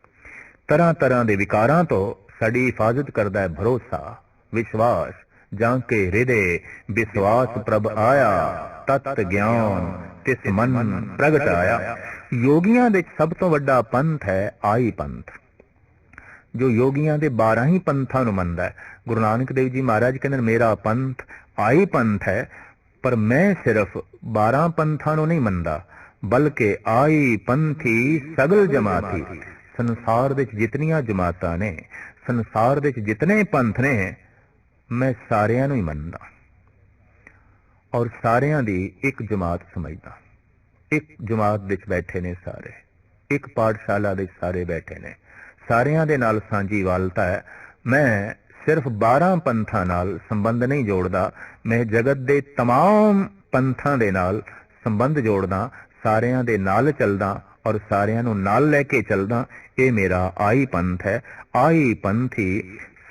ਤਰ੍ਹਾਂ ਤਰ੍ਹਾਂ ਦੇ ਵਿਕਾਰਾਂ ਤੋਂ ਸਾਡੀ ਹਿਫਾਜ਼ਤ ਕਰਦਾ ਹੈ ਭਰੋਸਾ, ਵਿਸ਼ਵਾਸ, ਜਾਂ ਕੇ ਹਿਰਦੇ, ਵਿਸ਼ਵਾਸ ਪ੍ਰਭ ਆਇਆ, ਤਤ ਗਿਆਨ, ਤਿਸ ਮਨ ਪ੍ਰਗਟ ਆਇਆ। ਯੋਗੀਆਂ ਦੇ ਸਭ ਤੋਂ ਵੱਡਾ ਪੰਥ ਹੈ ਆਈ ਪੰਥ। ਜੋ ਯੋਗੀਆਂ ਦੇ 12 ਹੀ ਪੰਥਾਂ ਨੂੰ ਮੰਨਦਾ ਹੈ। ਗੁਰੂ ਨਾਨਕ ਦੇਵ ਜੀ ਮਹਾਰਾਜ ਕਹਿੰਦੇ ਮੇਰਾ ਪੰਥ ਆਈ ਪੰਥ ਹੈ, ਪਰ ਮੈਂ ਸਿਰਫ 12 ਪੰਥਾਂ ਨੂੰ ਨਹੀਂ ਮੰਨਦਾ, ਬਲਕਿ ਆਈ ਪੰਥੀ ਸਗਲ ਜਮਾਤੀ। ਸੰਸਾਰ ਵਿੱਚ ਜਿਤਨੀਆਂ ਜਮਾਤਾਂ ਨੇ ਸੰਸਾਰ ਵਿੱਚ ਜਿਤਨੇ ਪੰਥ ਨੇ ਮੈਂ ਸਾਰਿਆਂ ਨੂੰ ਹੀ ਮੰਨਦਾ ਔਰ ਸਾਰਿਆਂ ਦੀ ਇੱਕ ਜਮਾਤ ਸਮਝਦਾ ਇੱਕ ਜਮਾਤ ਵਿੱਚ ਬੈਠੇ ਨੇ ਸਾਰੇ ਇੱਕ ਪਾਠਸ਼ਾਲਾ ਦੇ ਸਾਰੇ ਬੈਠੇ ਨੇ ਸਾਰਿਆਂ ਦੇ ਨਾਲ ਸਾਂਝੀ ਵਾਲਤਾ ਹੈ ਮੈਂ ਸਿਰਫ 12 ਪੰਥਾਂ ਨਾਲ ਸੰਬੰਧ ਨਹੀਂ ਜੋੜਦਾ ਮੈਂ ਜਗਤ ਦੇ तमाम ਪੰਥਾਂ ਦੇ ਨਾਲ ਸੰਬੰਧ ਜੋੜਦਾ ਸਾਰਿਆਂ ਦੇ ਨਾਲ ਚੱਲਦਾ ਔਰ ਸਾਰਿਆਂ ਨੂੰ ਨਾਲ ਲੈ ਕੇ ਚੱਲਦਾ ਇਹ ਮੇਰਾ ਆਈ ਪੰਥ ਹੈ ਆਈ ਪੰਥੀ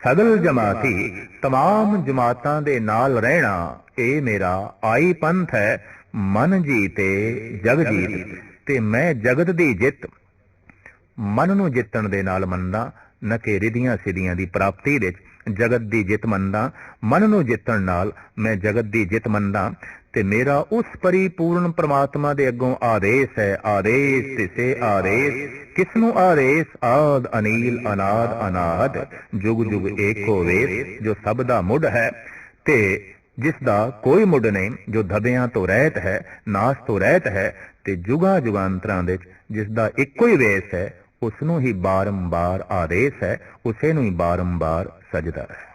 ਸਗਲ ਜਮਾਤੀ तमाम ਜਮਾਤਾਂ ਦੇ ਨਾਲ ਰਹਿਣਾ ਇਹ ਮੇਰਾ ਆਈ ਪੰਥ ਹੈ ਮਨ ਜੀਤੇ ਜਗ ਜੀਤ ਤੇ ਮੈਂ ਜਗਤ ਦੀ ਜਿੱਤ ਮਨ ਨੂੰ ਜਿੱਤਣ ਦੇ ਨਾਲ ਮੰਨਦਾ ਨਾ ਕਿ ਰਿਧੀਆਂ ਸਿਧੀਆਂ ਦੀ ਪ੍ਰਾਪਤੀ ਵਿੱਚ ਜਗਤ ਦੀ ਜਿੱਤ ਮੰਨਦਾ ਮਨ ਨੂੰ ਜਿੱਤਣ ਨਾਲ ਮੈਂ ਜਗਤ ਦੀ ਜਿੱਤ ਮੰਨਦਾ ਤੇ ਮੇਰਾ ਉਸ ਪਰਿਪੂਰਨ ਪ੍ਰਮਾਤਮਾ ਦੇ ਅੱਗੋਂ ਆਦੇਸ਼ ਹੈ, ਆਦੇਸ਼ ਤਿਸੇ ਆਦੇਸ਼ ਕਿਸ ਨੂੰ ਆਦੇਸ਼ ਆਦ ਅਨੀਲ ਅਨਾਦ ਅਨਾਦ, ਜੁਗ ਜੁਗ ਏਕੋ ਵੇਸ, ਜੋ ਸਭ ਦਾ ਮੁੱਢ ਹੈ, ਤੇ ਜਿਸ ਦਾ ਕੋਈ ਮੁੱਢ ਨਹੀਂ, ਜੋ ਧਬਿਆਂ ਤੋਂ ਰਹਿਤ ਹੈ, ਨਾਸ ਤੋਂ ਰਹਿਤ ਹੈ, ਤੇ ਜੁਗਾ ਜੁਗਾਂਤਰਾਂ ਵਿੱਚ ਜਿਸ ਦਾ ਇੱਕੋ ਹੀ ਵੇਸ ਹੈ ਉਸ ਨੂੰ ਹੀ ਬਾਰੰਬਾਰ ਆਦੇਸ਼ ਹੈ, ਉਸੇ ਨੂੰ ਹੀ ਬਾਰੰਬਾਰ ਸਜਦਾ ਹੈ।